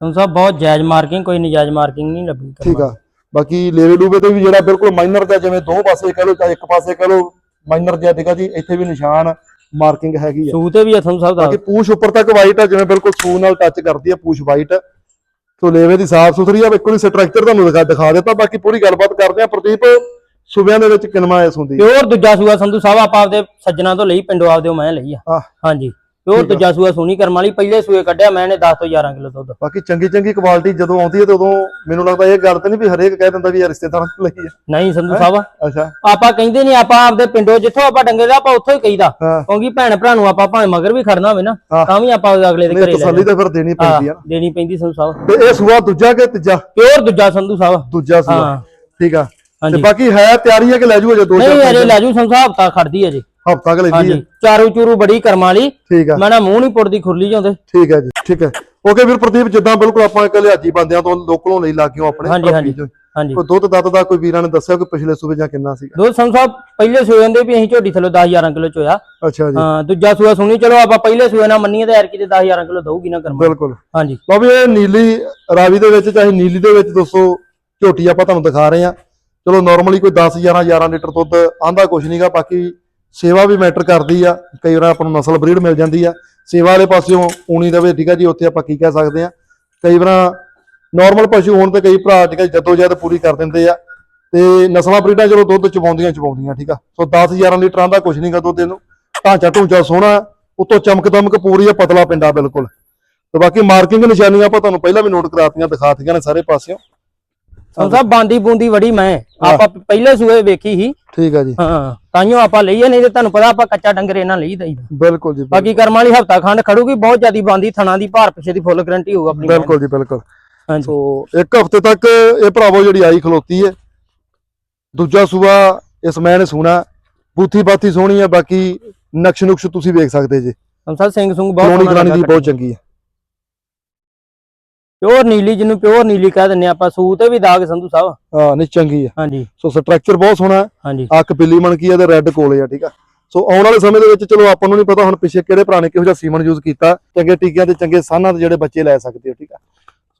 ਸੰਧੂ ਸਾਹਿਬ ਬਹੁਤ ਜਾਇਜ਼ ਮਾਰਕਿੰਗ ਕੋਈ ਨਜਾਇਜ਼ ਮਾਰਕਿੰਗ ਨਹੀਂ ਲੱਗੀ ਠੀਕ ਆ। ਬਾਕੀ ਲੇਵੇ ਲੂਵੇ ਤੇ ਵੀ ਜਿਹੜਾ ਬਿਲਕੁਲ ਮਾਈਨਰ ਦਾ ਜਿਵੇਂ ਦੋ ਪਾਸੇ ਕਹ ਲੋ ਚਾਹੇ ਇੱਕ ਪਾਸੇ ਕਹ ਲੋ ਮਾਈਨਰ ਜਿਹਾ ਠੀਕ ਆ ਜੀ ਇੱਥੇ ਵੀ ਨਿਸ਼ਾਨ ਮਾਰਕਿੰਗ ਹੈਗੀ ਆ। ਸੂ ਤੇ ਵੀ ਆ ਸੰਧੂ ਸਾਹਿਬ ਦਾ। ਬਾਕੀ ਪੂਛ ਉੱਪਰ ਤੱਕ ਵਾਈਟ ਆ ਜਿਵੇਂ ਬਿਲਕੁਲ ਸੂ ਨਾਲ ਟੱਚ ਕਰਦੀ ਆ ਪੂਛ ਵਾਈਟ ਸੋ ਲੇਵੇ ਦੀ ਸਾਫ਼ ਸੁਥਰੀ ਆ ਇੱਕ ਵਾਰੀ ਸਟਰਕਚਰ ਤੁਹਾਨੂੰ ਦਿਖਾ ਦਿਖਾ ਦਿੱਤਾ ਬਾਕੀ ਪੂਰੀ ਗੱਲਬਾਤ ਕਰਦੇ ਆ ਪ੍ਰਦੀਪ ਸੁਬਿਆਂ ਦੇ ਵਿੱਚ ਕਿੰਨਾ ਐਸ ਹੁੰਦੀ? ਆ ਪਿਓਰ ਦੂਜਾ ਸੂਆ ਸੰਧੂ ਸਾਹਿਬ ਆਪਾਂ ਆਪਦੇ ਸੱਜਣਾ ਤੋਂ ਲਈ ਪਿੰਡੋਂ ਆਪਦੇ ਮੈਂ ਲਈ ਆ। ਹਾਂਜੀ। ਪਿਓਰ। ਦੂਜਾ ਸੂਆ ਸੋਨੀ ਕਰਮ ਵਾਲੀ ਪਹਿਲੇ ਸੂਏ ਕੱਢਿਆ ਮੈਂ ਨੇ 10 ਤੋਂ 11 ਕਿਲੋ ਦੁੱਧ। ਬਾਕੀ ਚੰਗੀ ਚੰਗੀ ਕੁਆਲਿਟੀ ਜਦੋਂ ਆਉਂਦੀ ਹੈ ਤੇ ਉਦੋਂ ਮੈਨੂੰ ਲੱਗਦਾ ਇਹ ਗੱਲ ਤਾਂ ਨਹੀਂ ਵੀ ਹਰੇਕ ਕਹਿ ਦਿੰਦਾ ਵੀ ਯਾਰ ਰਿਸ਼ਤੇਦਾਰਾਂ ਤੋਂ ਲਈ ਆ ਨਹੀਂ ਸੰਧੂ ਸਾਹਿਬ। ਅੱਛਾ। ਆਪਾਂ ਕਹਿੰਦੇ ਨਹੀਂ ਆਪਾਂ ਆਪਦੇ ਪਿੰਡੋਂ ਜਿੱਥੋਂ ਆਪਾਂ ਡੰਗੇ ਦਾ ਆਪਾਂ ਉੱਥੋਂ ਹੀ ਕਹੀਦਾ। ਹਾਂ। ਕਿਉਂਕਿ ਭੈਣ ਭਰਾ ਨੂੰ ਆਪਾਂ ਭਾਵੇਂ ਮਗਰ ਵੀ ਖੜਨਾ ਹੋਵੇ ਨਾ ਹਾਂ। ਤਾਂ ਵੀ ਆਪਾਂ ਅਗਲੇ ਦੇ ਘਰੇ ਲੈ ਤਸੱਲੀ ਤਾਂ ਫਿਰ ਦੇਣੀ ਪੈਂਦੀ ਆ। ਹਾਂ, ਦੇਣੀ ਪੈਂਦੀ ਸੰਧੂ ਸਾਹਿਬ। ਤੇ ਇਹ ਸੂਆ ਦੂਜਾ ਕਿ ਤੀਜਾ? ਪਿਓਰ ਦੂਜਾ ਸੰਧੂ ਸਾਹਿਬ। ਦੂਜਾ ਸੂਆ। ਹਾਂ। ਠੀਕ ਆ। ਤੇ ਬਾਕੀ ਹੈ ਤਿਆਰੀ ਹੈ ਕਿ ਲੈ ਜੂ ਅਜੇ ਦੋ ਨਹੀਂ ਚਾਰ ਅਜੇ ਲਾਜੂ ਸੰਧੂ ਸਾਹਿਬ ਹਫਤਾ ਖੜਦੀ ਅਜੇ ਹਫਤਾ ਕ ਹਾਂਜੀ। ਹੈ। ਚਾਰੂ ਚੂਰੂ ਬੜੀ ਕਰਮਾਂ ਵਾਲੀ। ਠੀਕ ਆ। ਮੈਂ ਨਾ ਮੂੰਹ ਨਹੀਂ ਪੁੱਟਦੀ ਖੁਰਲੀ ਜਾਂਦੇ ਠੀਕ ਹੈ ਜੀ ਠੀਕ ਹੈ ਓਕੇ ਵੀਰ ਪ੍ਰਦੀਪ ਜਿੱਦਾਂ ਬਿਲਕੁਲ ਆਪਾਂ ਇੱਕ ਲਿਆਜੀ ਬੰਦਿਆਂ ਤੋਂ ਲੋਕਲੋਂ ਲਈ ਲਾਗਿਓ ਆਪਣੇ ਹਾਂਜੀ, ਹਾਂਜੀ। ਚੋਂ। ਹਾਂਜੀ। ਕੋਈ ਦੁੱਧ ਦੱਤ ਦਾ ਕੋਈ ਵੀਰਾਂ ਨੇ ਦੱਸਿਆ ਕੋਈ ਪਿਛਲੇ ਸੂਬੇ ਜਾਂ ਕਿੰਨਾ ਸੀਗਾ? ਦੋ ਸਾਹਿਬ ਪਹਿਲੇ ਸੂਏ ਹੁੰਦੇ ਵੀ ਅਸੀਂ ਝੋਟੀ ਥੱਲੇ 10 11 ਕਿਲੋ ਚੋਇਆ। ਅੱਛਾ ਜੀ। ਹਾਂ ਦੂਜਾ ਸੂਆ ਸੁਣੀ ਚਲੋ ਆਪਾਂ ਪਹਿਲੇ ਸੂਏ ਨਾਲ ਮੰਨੀਏ ਤੇ ਐਰਕੀ ਤੇ 10 11 ਕਿਲੋ ਦਊਗੀ ਨਾ ਕਰਮਾ। ਬਿਲਕੁਲ। ਹਾਂਜੀ। ਲਓ ਵੀ ਇਹ ਨੀਲੀ ਰਾਵੀ ਦੇ ਵਿੱਚ ਚਾਹੇ ਨੀਲੀ ਦੇ ਵਿੱਚ ਦੋਸਤੋ ਝੋਟੀ ਆਪਾਂ ਤੁਹਾਨੂੰ ਦਿਖਾ ਰਹੇ ਆ ਚਲੋ ਨਾਰਮਲੀ ਕੋਈ 10 11 11 ਲੀਟਰ ਦੁੱਧ ਆਂਦਾ ਕੁਝ ਨਹੀਂਗਾ ਬਾਕੀ ਸੇਵਾ ਵੀ ਮੈਟਰ ਕਰਦੀ ਆ, ਕਈ ਵਾਰ ਆਪਾਂ ਨੂੰ ਨਸਲ ਬਰੀਡ ਮਿਲ ਜਾਂਦੀ ਆ। ਸੇਵਾ ਵਾਲੇ ਪਾਸਿਓਂ ਊਣੀ ਦਵੇ, ਠੀਕ ਆ ਜੀ, ਉੱਥੇ ਆਪਾਂ ਕੀ ਕਹਿ ਸਕਦੇ ਆ। ਕਈ ਵਾਰ ਨਾਰਮਲ ਪਸ਼ੂ ਹੋਣ ਤੇ ਕਈ ਭਰਾ ਅੱਜ ਜਿਹੜਾ ਜੱਦੋ ਜਹਿਦ ਪੂਰੀ ਕਰ ਦਿੰਦੇ ਆ। ਤੇ ਨਸਲਾਂ ਬਰੀਡਾਂ ਚਲੋ ਦੁੱਧ ਚਵਾਉਂਦੀਆਂ ਚਵਾਉਂਦੀਆਂ ਠੀਕ ਆ। ਸੋ 10 11 ਲੀਟਰ ਆਂਦਾ ਕੁਝ ਨਹੀਂਗਾ ਦੁੱਧ ਇਹਨੂੰ। ਢਾਂਚਾ ਢੂੰਚਾ ਸੋਹਣਾ, ਉਤੋਂ ਚਮਕ ਦਮਕ ਪੂਰੀ ਆ, ਪਤਲਾ ਪਿੰਡਾ ਬਿਲਕੁਲ। ਤੇ ਬਾਕੀ ਮਾਰਕਿੰਗ ਨਿਸ਼ਾਨੀਆਂ ਆਪਾਂ ਤੁਹਾਨੂੰ ਪਹਿਲਾਂ ਵੀ ਨੋਟ ਕਰਾਤੀਆਂ, ਦਿਖਾਤੀਆਂ ਨੇ ਸਾਰੇ ਪਾਸਿਓਂ। ਸੰਧੂ ਸਾਹਿਬ ਬਾਂਦੀ ਬੂੰਦੀ ਵੜੀ ਮੈਂ। ਆਪਾਂ ਪਹਿਲੇ ਸੂਏ ਵੇਖੀ ਸੀ। ਠੀਕ ਆ ਜੀ। ਹਾਂ ਤਾਈਓ ਆਪਾਂ ਲਈਏ ਨਹੀਂ ਤੇ ਤੁਹਾਨੂੰ ਪਤਾ ਆਪਾਂ ਕੱਚਾ ਡੰਗਰ ਇਹਨਾਂ ਲਈ ਦਈਦਾ ਬਿਲਕੁਲ ਜੀ ਬਾਕੀ ਕਰਮ ਵਾਲੀ ਹਫਤਾ ਖੰਡ ਖੜੂਗੀ ਬਹੁਤ ਜ਼ਿਆਦੀ ਬਾਂਦੀ ਥਣਾ ਦੀ ਭਾਰ ਪਿੱਛੇ ਦੀ ਫੁੱਲ ਗਰੰਟੀ ਹੋਊ ਆਪਣੀ। ਬਿਲਕੁਲ ਜੀ ਬਿਲਕੁਲ। ਹਾਂਜੀ। ਸੋ ਇੱਕ ਹਫ਼ਤੇ ਤੱਕ ਇਹ ਭਰਾਵੋ ਜਿਹੜੀ ਆਈ ਖਲੋਤੀ ਹੈ। ਦੂਜਾ ਸੂਆ ਇਸ ਮੈਂ ਨੇ ਸੁਣਾ ਬੂਥੀ ਬਾਥੀ ਸੋਹਣੀ ਹੈ ਬਾਕੀ ਨਕਸ਼ ਨੁਕਸ਼ ਤੁਸੀਂ ਵੇਖ ਸਕਦੇ ਜੀ। ਸਾਹਿਬ ਸਿੰਘ ਸੁੰਗ ਬਹੁਤ ਸੋਹਣਾ ਦੀ ਬਹੁਤ ਚੰਗੀ ਹੈ। ਪਿਓਰ ਨੀਲੀ ਜਿਹਨੂੰ ਪਿਓਰ ਨੀਲੀ ਕਹਿ ਦਿੰਨੇ ਆਪਾਂ ਸੂ ਤੇ ਵੀ ਦਾਗ ਸੰਧੂ ਸਾਹਿਬ। ਹਾਂ ਨਹੀਂ ਚੰਗੀ ਹੈ ਹਾਂਜੀ। ਸੋ ਸਟਰਕਚਰ ਬਹੁਤ ਸੋਹਣਾ ਹੈ। ਹਾਂਜੀ। ਅੱਖ ਬਿੱਲੀ ਮਣਕੀ ਹੈ ਤੇ ਰੈੱਡ ਕੋਲੇ ਆ ਠੀਕ ਆ। ਸੋ ਆਉਣ ਵਾਲੇ ਸਮੇਂ ਦੇ ਵਿੱਚ ਚਲੋ ਆਪਾਂ ਨੂੰ ਨਹੀਂ ਪਤਾ ਹੁਣ ਪਿੱਛੇ ਕਿਹੜੇ ਨੇ ਕਿਹੋ ਜਿਹਾ ਸੀਮਨ ਯੂਜ਼ ਕੀਤਾ ਚੰਗੇ ਟੀਕਿਆਂ ਤੇ ਚੰਗੇ ਸਾਨਾਂ ਦੇ ਜਿਹੜੇ ਬੱਚੇ ਲੈ ਸਕਦੇ ਹੋ ਠੀਕ ਆ।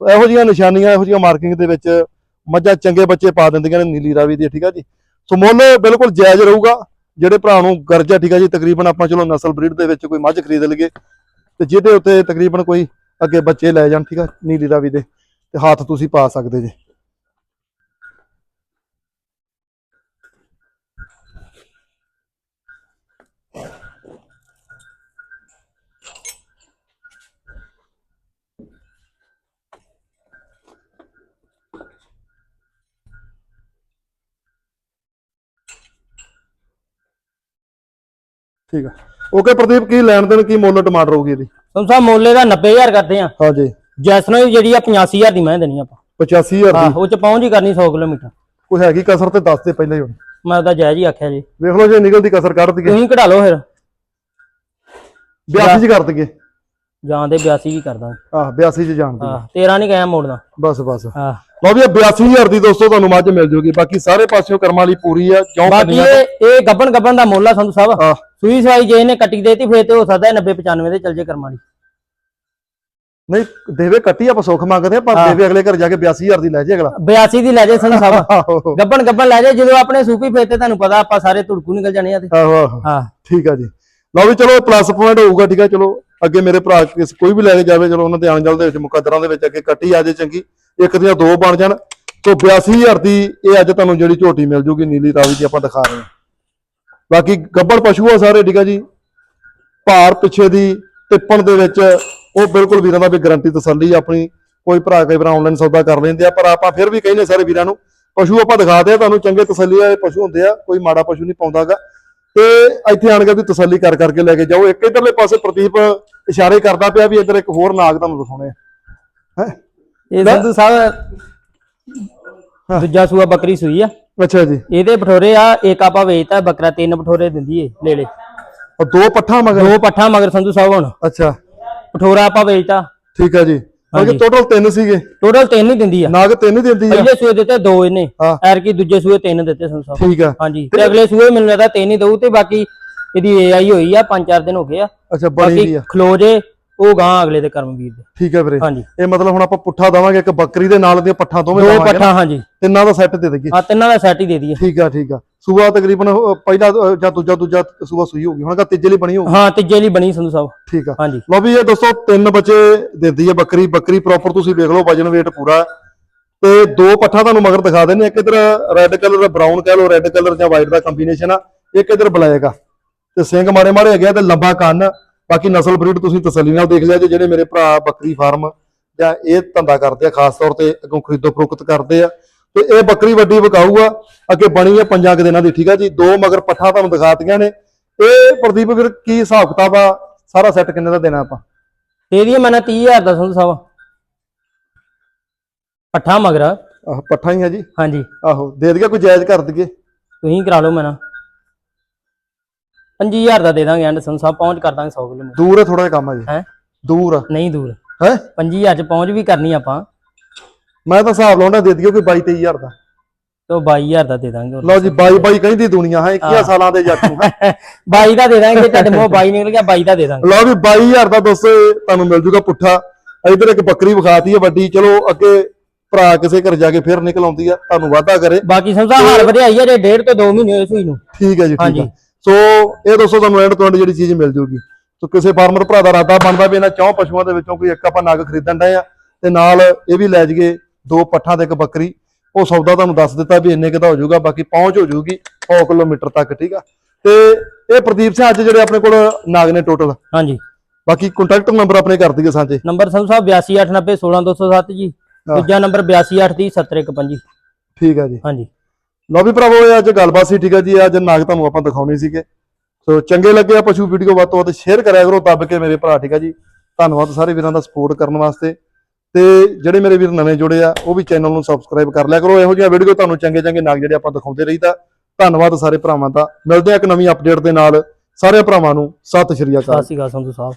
ਸੋ ਇਹੋ ਜਿਹੀਆਂ ਨਿਸ਼ਾਨੀਆਂ ਇਹੋ ਜਿਹੀਆਂ ਮਾਰਕਿੰਗ ਦੇ ਵਿੱਚ ਮੱਝਾਂ ਚੰਗੇ ਬੱਚੇ ਪਾ ਦਿੰਦੀਆਂ ਨੇ ਨੀਲੀ ਰਾਵੀ ਦੀ ਠੀਕ ਆ ਜੀ। ਸੋ ਮੁੱਲ ਬਿਲਕੁਲ ਜਾਇਜ਼ ਰਹੂਗਾ। ਜਿਹੜੇ ਭਰਾ ਨੂੰ ਗਰਜ ਆ ਠੀਕ ਆ ਜੀ ਤਕਰੀਬਨ ਆਪਾਂ ਚਲੋ ਨਸਲ ਬਰੀਡ ਦੇ ਵਿੱਚ ਕੋਈ ਮੱਝ ਖਰੀਦ ਲਈਏ ਤੇ ਜਿਹਦੇ ਉੱਤੇ ਤਕਰੀਬਨ ਕੋਈ ਅੱਗੇ ਬੱਚੇ ਲੈ ਜਾਣ, ਠੀਕ ਆ, ਨੀਲੀ ਰਾਵੀ ਦੇ, ਤੇ ਹੱਥ ਤੁਸੀਂ ਪਾ ਸਕਦੇ ਜੇ। ਠੀਕ ਆ। ਓਕੇ ਪ੍ਰਦੀਪ ਕੀ ਲੈਣ ਦੇਣ ਕੀ ਮੁੱਲ ਡਿਮਾਂਡ ਰਹੂਗੀ ਇਹਦੀ? ਸੰਧੂ ਸਾਹਿਬ ਮੁੱਲੇ ਦਾ 90000 ਕਰਦੇ ਆ ਹਾਂਜੀ ਜੈਸਨੋ ਦੀ ਜਿਹੜੀ ਆ 85000 ਦੀ ਮੈਂ ਦੇਣੀ ਆਪਾਂ। 85000 ਹਾਂ ਦੀ? ਉਹ ਚ ਪਹੁੰਚ ਹੀ ਕਰਨੀ 100 ਕਿਲੋਮੀਟਰ। ਕੋਈ ਹੈਗੀ ਕਸਰ ਤੇ ਦੱਸ ਦੇ ਪਹਿਲਾਂ ਹੀ ਹੁਣ। ਮੈਂ ਉਹਦਾ ਜਾਇਜ਼ ਹੀ ਆਖਿਆ ਜੀ। ਵੇਖ ਲਓ ਜੇ ਨਿਕਲਦੀ ਕਸਰ ਕੱਢ ਦਈਏ। ਤੁਸੀਂ ਕਢਾ ਲਓ ਫਿਰ। 82 ਚ ਕਰ ਦਈਏ। ਜਾਂ ਦੇ 82 ਵੀ ਕਰ ਦਾਂਗੇ ਆਹ 82 ਚ ਜਾਣ ਦੀ ਹਾਂ 13 ਨਹੀਂ ਕਹਿਆ ਮੋੜਨਾ। ਬਸ ਬਸ। ਹਾਂ ਲਓ ਵੀ ਇਹ 82000 ਦੀ ਦੋਸਤੋ ਤੁਹਾਨੂੰ ਮੱਝ ਮਿਲ ਜੂਗੀ। ਬਾਕੀ ਸਾਰੇ ਪਾਸਿਓਂ ਕਰਮਾਂ ਲਈ ਪੂਰੀ ਆ ਕਿਉਂ ਬਾਕੀ ਇਹ ਇਹ ਗੱਬਨ ਗੱਬਨ ਦਾ ਮੁੱਲ ਆ ਸੰਧੂ ਸਾਹਿਬ। ਆਹ। ਸੂਈ ਸਵਾਈ ਜੇ ਇਹਨੇ ਕੱਟੀ ਦੇਤੀ ਫੇਰ ਤੇ ਹੋ ਸਕਦਾ 90 95 ਦੇ ਚੱਲ ਜੇ ਕਰਮਾਂ ਦੀ ਨਹੀਂ ਦੇਵੇ ਕੱਟੀ ਆਪਾਂ ਸੁੱਖ ਮੰਗਦੇ ਆ ਪਰ। ਦੇਵੇ ਅਗਲੇ ਘਰ ਜਾ ਕੇ 82000 ਦੀ ਲੈ ਜੇ ਅਗਲਾ। 82 ਦੀ ਲੈ ਜੇ ਸੰਧੂ ਸਾਹਿਬ ਆਹੋ। ਗੱਬਨ ਗੱਬਨ ਲੈ ਜੇ ਜਦੋਂ ਆਪਣੇ ਸੂਪੀ ਫੇਰ ਤੇ ਤੁਹਾਨੂੰ ਪਤਾ ਆਪਾਂ ਸਾਰੇ ਧੁੜਕੂ ਨਿਕਲ ਜਾਣੇ ਆ ਤੇ। ਆਹੋ ਹਾਂ। ਠੀਕ ਆ ਜੀ। ਲਓ ਵੀ ਚਲੋ ਪਲੱਸ ਪੁਆਇੰਟ ਹੋਊਗਾ ਠੀਕ ਆ ਚਲੋ ਅੱਗੇ ਮੇਰੇ ਭਰਾ ਕਿਸ ਕੋਈ ਵੀ ਲੈ ਕੇ ਜਾਵੇ ਚਲੋ ਉਹਨਾਂ ਦੇ ਆਣ-ਜਾਲ ਦੇ ਵਿੱਚ ਮੁਕੱਦਰਾਂ ਦੇ ਵਿੱਚ ਅੱਗੇ ਕੱਟੀ ਆ ਜੇ ਚੰਗੀ। ਇੱਕ ਦੀਆਂ ਦੋ ਬਣ ਜਾਣ ਤੋਂ 82000 ਦੀ ਇਹ ਅੱਜ ਤੁਹਾਨੂੰ ਜਿਹੜੀ ਝੋਟੀ ਮਿਲ ਜੂਗੀ ਨੀਲੀ ਰਾਵੀ ਦੀ ਆਪਾਂ ਦਿਖਾ ਰਹੇ ਹਾਂ। ਬਾਕੀ ਗੱਬੜ ਪਸ਼ੂ ਆ ਸਾਰੇ ਠੀਕ ਆ ਜੀ। ਭਾਰ ਪਿੱਛੇ ਦੀ ਟਿੱਪਣ ਦੇ ਵਿੱਚ ਉਹ ਬਿਲਕੁਲ ਵੀਰਾਂ ਦਾ ਵੀ ਗਾਰੰਟੀ ਤਸੱਲੀ ਆਪਣੀ ਕੋਈ ਭਰਾ ਕਈ ਵਾਰ ਆਨਲਾਈਨ ਸੌਦਾ ਕਰ ਲੈਂਦੇ ਆ ਪਰ ਆਪਾਂ ਫਿਰ ਵੀ ਕਹਿੰਦੇ ਸਾਰੇ ਵੀਰਾਂ ਨੂੰ ਪਸ਼ੂ ਆਪਾਂ ਦਿਖਾਦੇ ਆ ਤੁਹਾਨੂੰ ਚੰਗੇ ਤਸੱਲੀ ਵਾਲੇ ਪਸ਼ੂ ਹੁੰਦੇ ਆ ਕੋਈ ਮਾੜਾ ਪਸ਼ੂ ਨਹੀਂ ਪਾਉਂਦਾਗਾ ਤੇ ਇੱਥੇ ਆਣ ਕੇ ਵੀ ਤਸੱਲੀ ਕਰ ਕਰਕੇ ਲੈ ਕੇ ਜਾਓ। ਇੱਕ ਇਧਰਲੇ ਪਾਸੇ ਪ੍ਰਦੀਪ ਇਸ਼ਾਰੇ ਕਰਦਾ ਪਿਆ ਵੀ ਇੱਧਰ ਇੱਕ ਹੋਰ ਨਾਗ ਤੁਹਾਨੂੰ ਦਿਖਾਉਣੇ ਹੈ? ਇਹ ਸੰਧੂ ਸਾਹਿਬ ਦੂਜਾ ਸੂਆ ਬੱਕਰੀ ਸੂਈ ਆ। ਅੱਛਾ ਜੀ। ਇਹਦੇ ਬਠੋਰੇ ਆ ਇੱਕ ਆਪਾਂ ਵੇਚਤਾ ਬੱਕਰਾ ਤਿੰਨ ਬਠੋਰੇ ਦਿੰਦੀ ਏ ਲੈ ਲੈ ਉਹ ਦੋ ਪੱਠਾ ਮਗਰ? ਦੋ ਪੱਠਾ ਮਗਰ ਸੰਧੂ ਸਾਹਿਬ ਹੁਣ। ਅੱਛਾ। ਬਠੋਰਾ ਆਪਾਂ ਵੇਚਤਾ। ਠੀਕ ਆ ਜੀ। ਹਾਂਜੀ। ਟੋਟਲ ਤਿੰਨ ਸੀਗੇ। ਟੋਟਲ ਤਿੰਨ ਹੀ ਦਿੰਦੀ ਆ। ਨਾਗ ਤਿੰਨ ਹੀ ਦਿੰਦੀ ਆ। ਪਹਿਲੇ ਸੂਏ ਦਿੱਤੇ ਦੋ ਇਹਨੇ। ਹਾਂ। ਐਰ ਕੀ ਦੂਜੇ ਸੂਏ ਤਿੰਨ ਦਿੱਤੇ ਸੰਧੂ ਸਾਹਿਬ। ਠੀਕ ਆ। ਹਾਂਜੀ। ਤੇ ਅਗਲੇ ਸੂਏ ਮੈਨੂੰ ਲੱਗਦਾ ਤਿੰਨ ਹੀ ਦਊ ਤੇ ਬਾਕੀ ਇਹਦੀ ਏਆਈ ਹੋਈ ਆ ਪੰਜ ਚਾਰ ਦਿਨ ਹੋ ਗਏ ਆ। ਅੱਛਾ ਬਣੀ ਵੀ ਬਾਕੀ ਆ। ਖਲੋ ਜੇ ਉਹ ਗਾਂ ਅਗਲੇ ਦੇ ਕਰਮਵੀਰ ਦੇ। ਠੀਕ ਆ ਵੀਰੇ। ਹਾਂਜੀ। ਇਹ ਮਤਲਬ ਹੁਣ ਆਪਾਂ ਪੁੱਠਾ ਦਵਾਂਗੇ ਇੱਕ ਬੱਕਰੀ ਦੇ ਨਾਲ ਦੀਆਂ ਪੱਠਾਂ ਦੋਵੇਂ ਦੋ ਦਵਾਂਗੇ। ਪੱਠਾ ਹਾਂਜੀ। ਤਿੰਨਾਂ ਦਾ ਸੈੱਟ ਦੇ ਦੇਈਏ। ਆ ਤਿੰਨਾਂ ਦਾ ਸੈੱਟ ਹੀ ਦੇ ਦਈਏ। ਠੀਕ ਆ ਠੀਕ ਆ। ਸੂਆ ਤਕਰੀਬਨ ਪਹਿਲਾ ਜਾਂ ਦੂਜਾ ਦੂਜਾ ਸੂਆ ਸੂਈ ਹੋਊਗੀ। ਹੁਣ ਕਾ ਤੀਜੇ ਲਈ ਬਣੀ ਹੋਊਗੀ। ਹਾਂ ਤੀਜੇ ਲਈ ਬਣੀ ਸੰਧੂ ਸਾਹਿਬ। ਠੀਕ ਆ। ਹਾਂਜੀ। ਲਓ ਵੀ ਇਹ ਦੋਸਤੋ ਤਿੰਨ ਬੱਚੇ ਦਿੰਦੀ ਹੈ ਬੱਕਰੀ। ਬੱਕਰੀ ਪ੍ਰੋਪਰ ਤੁਸੀਂ ਦੇਖ ਲਓ ਵਜਨ weight ਪੂਰਾ। ਹੈ। ਤੇ ਦੋ ਪੱਠਾ ਤੁਹਾਨੂੰ ਮਗਰ ਦਿਖਾ ਦਿੰਦੇ ਇੱਕ ਇਧਰ ਰੈੱਡ ਕਲਰ ਬਰਾਊਨ ਕਹਿ ਲਓ ਰੈੱਡ ਕਲਰ ਜਾਂ ਵਾਈਟ ਦਾ ਕੰਬੀਨੇਸ਼ਨ ਆ। ਇੱਕ ਇਧਰ ਬਲੈਕ ਆ। ਤੇ ਸਿੰਘ ਮਾੜੇ ਮਾੜੇ ਹੈਗੇ ਤੇ ਲੰਬਾ ਕੰਨ। ਬਾਕੀ ਨਸਲ ਬਰੀਡ ਤੁਸੀਂ ਤਸੱਲੀ ਨਾਲ ਦੇਖ ਲਿਆ ਜੇ ਜਿਹੜੇ ਮੇਰੇ ਭਰਾ ਬੱਕਰੀ ਫਾਰਮ ਜਾਂ ਇਹ ਧੰਦਾ ਕਰਦੇ ਆ ਖਾਸ ਤੌਰ ਤੇ ਅੱਗੋਂ ਖਰੀਦੋ ਫਰੋਖਤ ਕਰਦੇ ਆ। ਤੇ ਇਹ ਬੱਕਰੀ ਵੱਡੀ ਵਿਕਾਊ ਆ ਅੱਗੇ ਬਣੀ ਆ ਪੰਜਾਂ ਕੁ ਦਿਨਾਂ ਦੀ ਠੀਕ ਆ ਜੀ? ਦੋ ਮਗਰ ਪੱਠਾ ਤੁਹਾਨੂੰ ਦਿਖਾਤੀਆਂ ਨੇ। ਇਹ ਪ੍ਰਦੀਪ ਵੀਰ ਕੀ ਹਿਸਾਬ ਕਿਤਾਬ ਆ? ਸਾਰਾ ਸੈੱਟ ਕਿੰਨੇ ਦਾ ਦੇਣਾ ਆਪਾਂ? ਦਈਏ ਮੈਨਾਂ 30000 ਦਾ ਸੰਧੂ ਸਾਹਿਬ ਪੱਠਾ ਮਗਰ। ਆਹ ਪੱਠਾ ਹੀ ਆ ਜੀ? ਹਾਂਜੀ। ਆਹੋ ਦੇ ਦਈਏ ਕੋਈ ਜਾਇਜ਼ ਕਰ ਦਈਏ। ਤੁਸੀਂ ਕਰਾ ਲਓ ਮੈਨਾਂ 5000 ਦਾ ਦੇ ਦਾਂਗੇ ਐਂਡ ਸੰਧੂ ਸਾਹਿਬ ਪਹੁੰਚ ਕਰ ਦਾਂਗੇ 100 ਕਿਲੋਮੀਟਰ। ਦੂਰ ਹੈ ਥੋੜਾ ਜਿਹਾ ਕੰਮ ਆ ਜੀ। ਹੈ? ਦੂਰ ਆ ਨਹੀਂ ਦੂਰ। ਹੈ? 5000 ਚ ਪਹੁੰਚ ਵੀ ਕਰਨੀ ਆਪਾਂ। ਮੈਂ ਤਾਂ ਹਿਸਾਬ ਲਾਉਣਾ ਦੇ ਦਈਏ ਕੋਈ 22 23000 ਦਾ। ਤੇ 22000 ਦਾ ਦੇ ਦਾਂਗੇ। ਲਓ ਜੀ 22 22 ਕਹਿੰਦੀ ਦੁਨੀਆ ਹੈ 21 ਸਾਲਾਂ ਦੇ ਜੱਟ ਨੂੰ ਹੈਂ। 22 ਦਾ ਦੇ ਦਾਂਗੇ ਤੁਹਾਡੇ ਮੂੰਹ 22 ਨਿਕਲ ਗਿਆ 22 ਦਾ ਦੇ ਦਾਂਗੇ। ਲਓ ਵੀ 22000 ਦਾ ਦੋਸਤੋ ਤੁਹਾਨੂੰ ਮਿਲ ਜੂਗਾ ਪੁੱਠਾ। ਇਧਰ ਇੱਕ ਬੱਕਰੀ ਵਿਖਾਤੀ ਹੈ ਵੱਡੀ ਚਲੋ ਅੱਗੇ ਭਰਾ ਕਿਸੇ ਘਰ ਜਾ ਕੇ ਫਿਰ ਨਿਕਲ ਆਉਂਦੀ ਆ ਤੁਹਾਨੂੰ ਵਾਅਦਾ ਕਰੇ। ਬਾਕੀ ਸਾਹਿਬ ਹਾਲ ਵਧਾਈ ਆ ਜੇ ਡੇਢ ਤੋਂ 2 ਮਹੀਨੇ ਹੋਏ ਸੂਈ ਨੂੰ। ਠੀਕ ਹੈ ਜੀ ਠੀਕ। ਹੈ। ਸੋ ਇਹ ਦੋਸਤੋ ਤੁਹਾਨੂੰ ਐਂਡ ਤੋਂ ਜਿਹੜੀ ਚੀਜ਼ ਮਿਲ ਜੂਗੀ। ਸੋ ਕਿਸੇ ਫਾਰਮਰ ਭਰਾ ਦਾ ਇਰਾਦਾ ਬਣਦਾ ਵੀ ਇਹਨਾਂ ਚੌਂ ਪਸ਼ੂਆਂ ਦੇ ਵਿੱਚੋਂ ਕੋਈ ਇੱਕ ਆਪਾਂ ਨਗ ਖਰੀਦਣ ਡਏ ਆ ਤੇ ਨਾਲ ਇਹ ਵੀ ਲੈ ਜਗੇ ਦੋ ਪੱਠਾਂ ਤੇ ਇੱਕ ਬੱਕਰੀ। ਉਹ ਸੌਦਾ ਤੁਹਾਨੂੰ ਦੱਸ ਦਿੱਤਾ ਵੀ ਇੰਨੇ ਕਿਦਾ ਹੋ ਜਾਊਗਾ ਬਾਕੀ ਪਹੁੰਚ ਹੋ ਜਾਊਗੀ 100 ਕਿਲੋਮੀਟਰ ਤੱਕ ਠੀਕ ਆ? ਤੇ ਇਹ ਪ੍ਰਦੀਪ ਸਿੰਘ ਅੱਜ ਜਿਹੜੇ ਆਪਣੇ ਕੋਲ ਨਾਗ ਨੇ ਟੋਟਲ ਹਾਂਜੀ। ਬਾਕੀ ਕੰਟੈਕਟ ਨੰਬਰ ਆਪਣੇ ਕਰ ਦਈਏ ਸਾਂਝੇ। ਨੰਬਰ ਸੰਧੂ ਸਾਹਿਬ 8289 16207 ਜੀ। ਦੂਜਾ ਨੰਬਰ 8280 7155 ਠੀਕ ਆ ਜੀ। ਹਾਂਜੀ। ਲਓ ਵੀ ਭਰਾਵੋ, ਇਹ ਅੱਜ ਗੱਲਬਾਤ ਸੀ, ਠੀਕ ਆ ਜੀ ਅੱਜ ਨਾਗ ਤੁਹਾਨੂੰ ਆਪਾਂ ਦਿਖਾਉਣੇ ਸੀਗੇ। ਸੋ ਚੰਗੇ ਲੱਗੇ ਆ ਪਸ਼ੂ ਵੀਡੀਓ ਵੱਧ ਤੋਂ ਵੱਧ ਸ਼ੇਅਰ ਕਰਿਆ ਕਰੋ, ਦੱਬ ਕੇ ਮੇਰੇ ਭਰਾ, ਠੀਕ ਆ ਜੀ। ਧੰਨਵਾਦ ਸਾਰੇ ਵੀਰਾਂ ਦਾ ਸਪੋਰਟ ਕਰਨ ਵਾਸਤੇ। ਤੇ ਜਿਹੜੇ ਮੇਰੇ ਵੀਰ ਨਵੇਂ ਜੁੜੇ ਆ, ਉਹ ਵੀ ਚੈਨਲ ਨੂੰ ਸਬਸਕ੍ਰਾਈਬ ਕਰ ਲਿਆ ਕਰੋ। ਇਹੋ ਜਿਹੀਆਂ ਵੀਡੀਓ ਤੁਹਾਨੂੰ ਚੰਗੇ ਚੰਗੇ ਨਾਗ ਜਿਹੜੇ ਆਪਾਂ ਦਿਖਾਉਂਦੇ ਰਹੀਦਾ। ਧੰਨਵਾਦ ਸਾਰੇ ਭਰਾਵਾਂ ਦਾ। ਮਿਲਦੇ ਆ ਇੱਕ ਨਵੀਂ ਅਪਡੇਟ ਦੇ ਨਾਲ। ਸਾਰੇ ਭਰਾਵਾਂ ਨੂੰ ਸਤਿ ਸ਼੍ਰੀ ਅਕਾਲ। ਸਤਿ ਸ਼੍ਰੀ ਅਕਾਲ ਸੰਧੂ ਸਾਹਿਬ।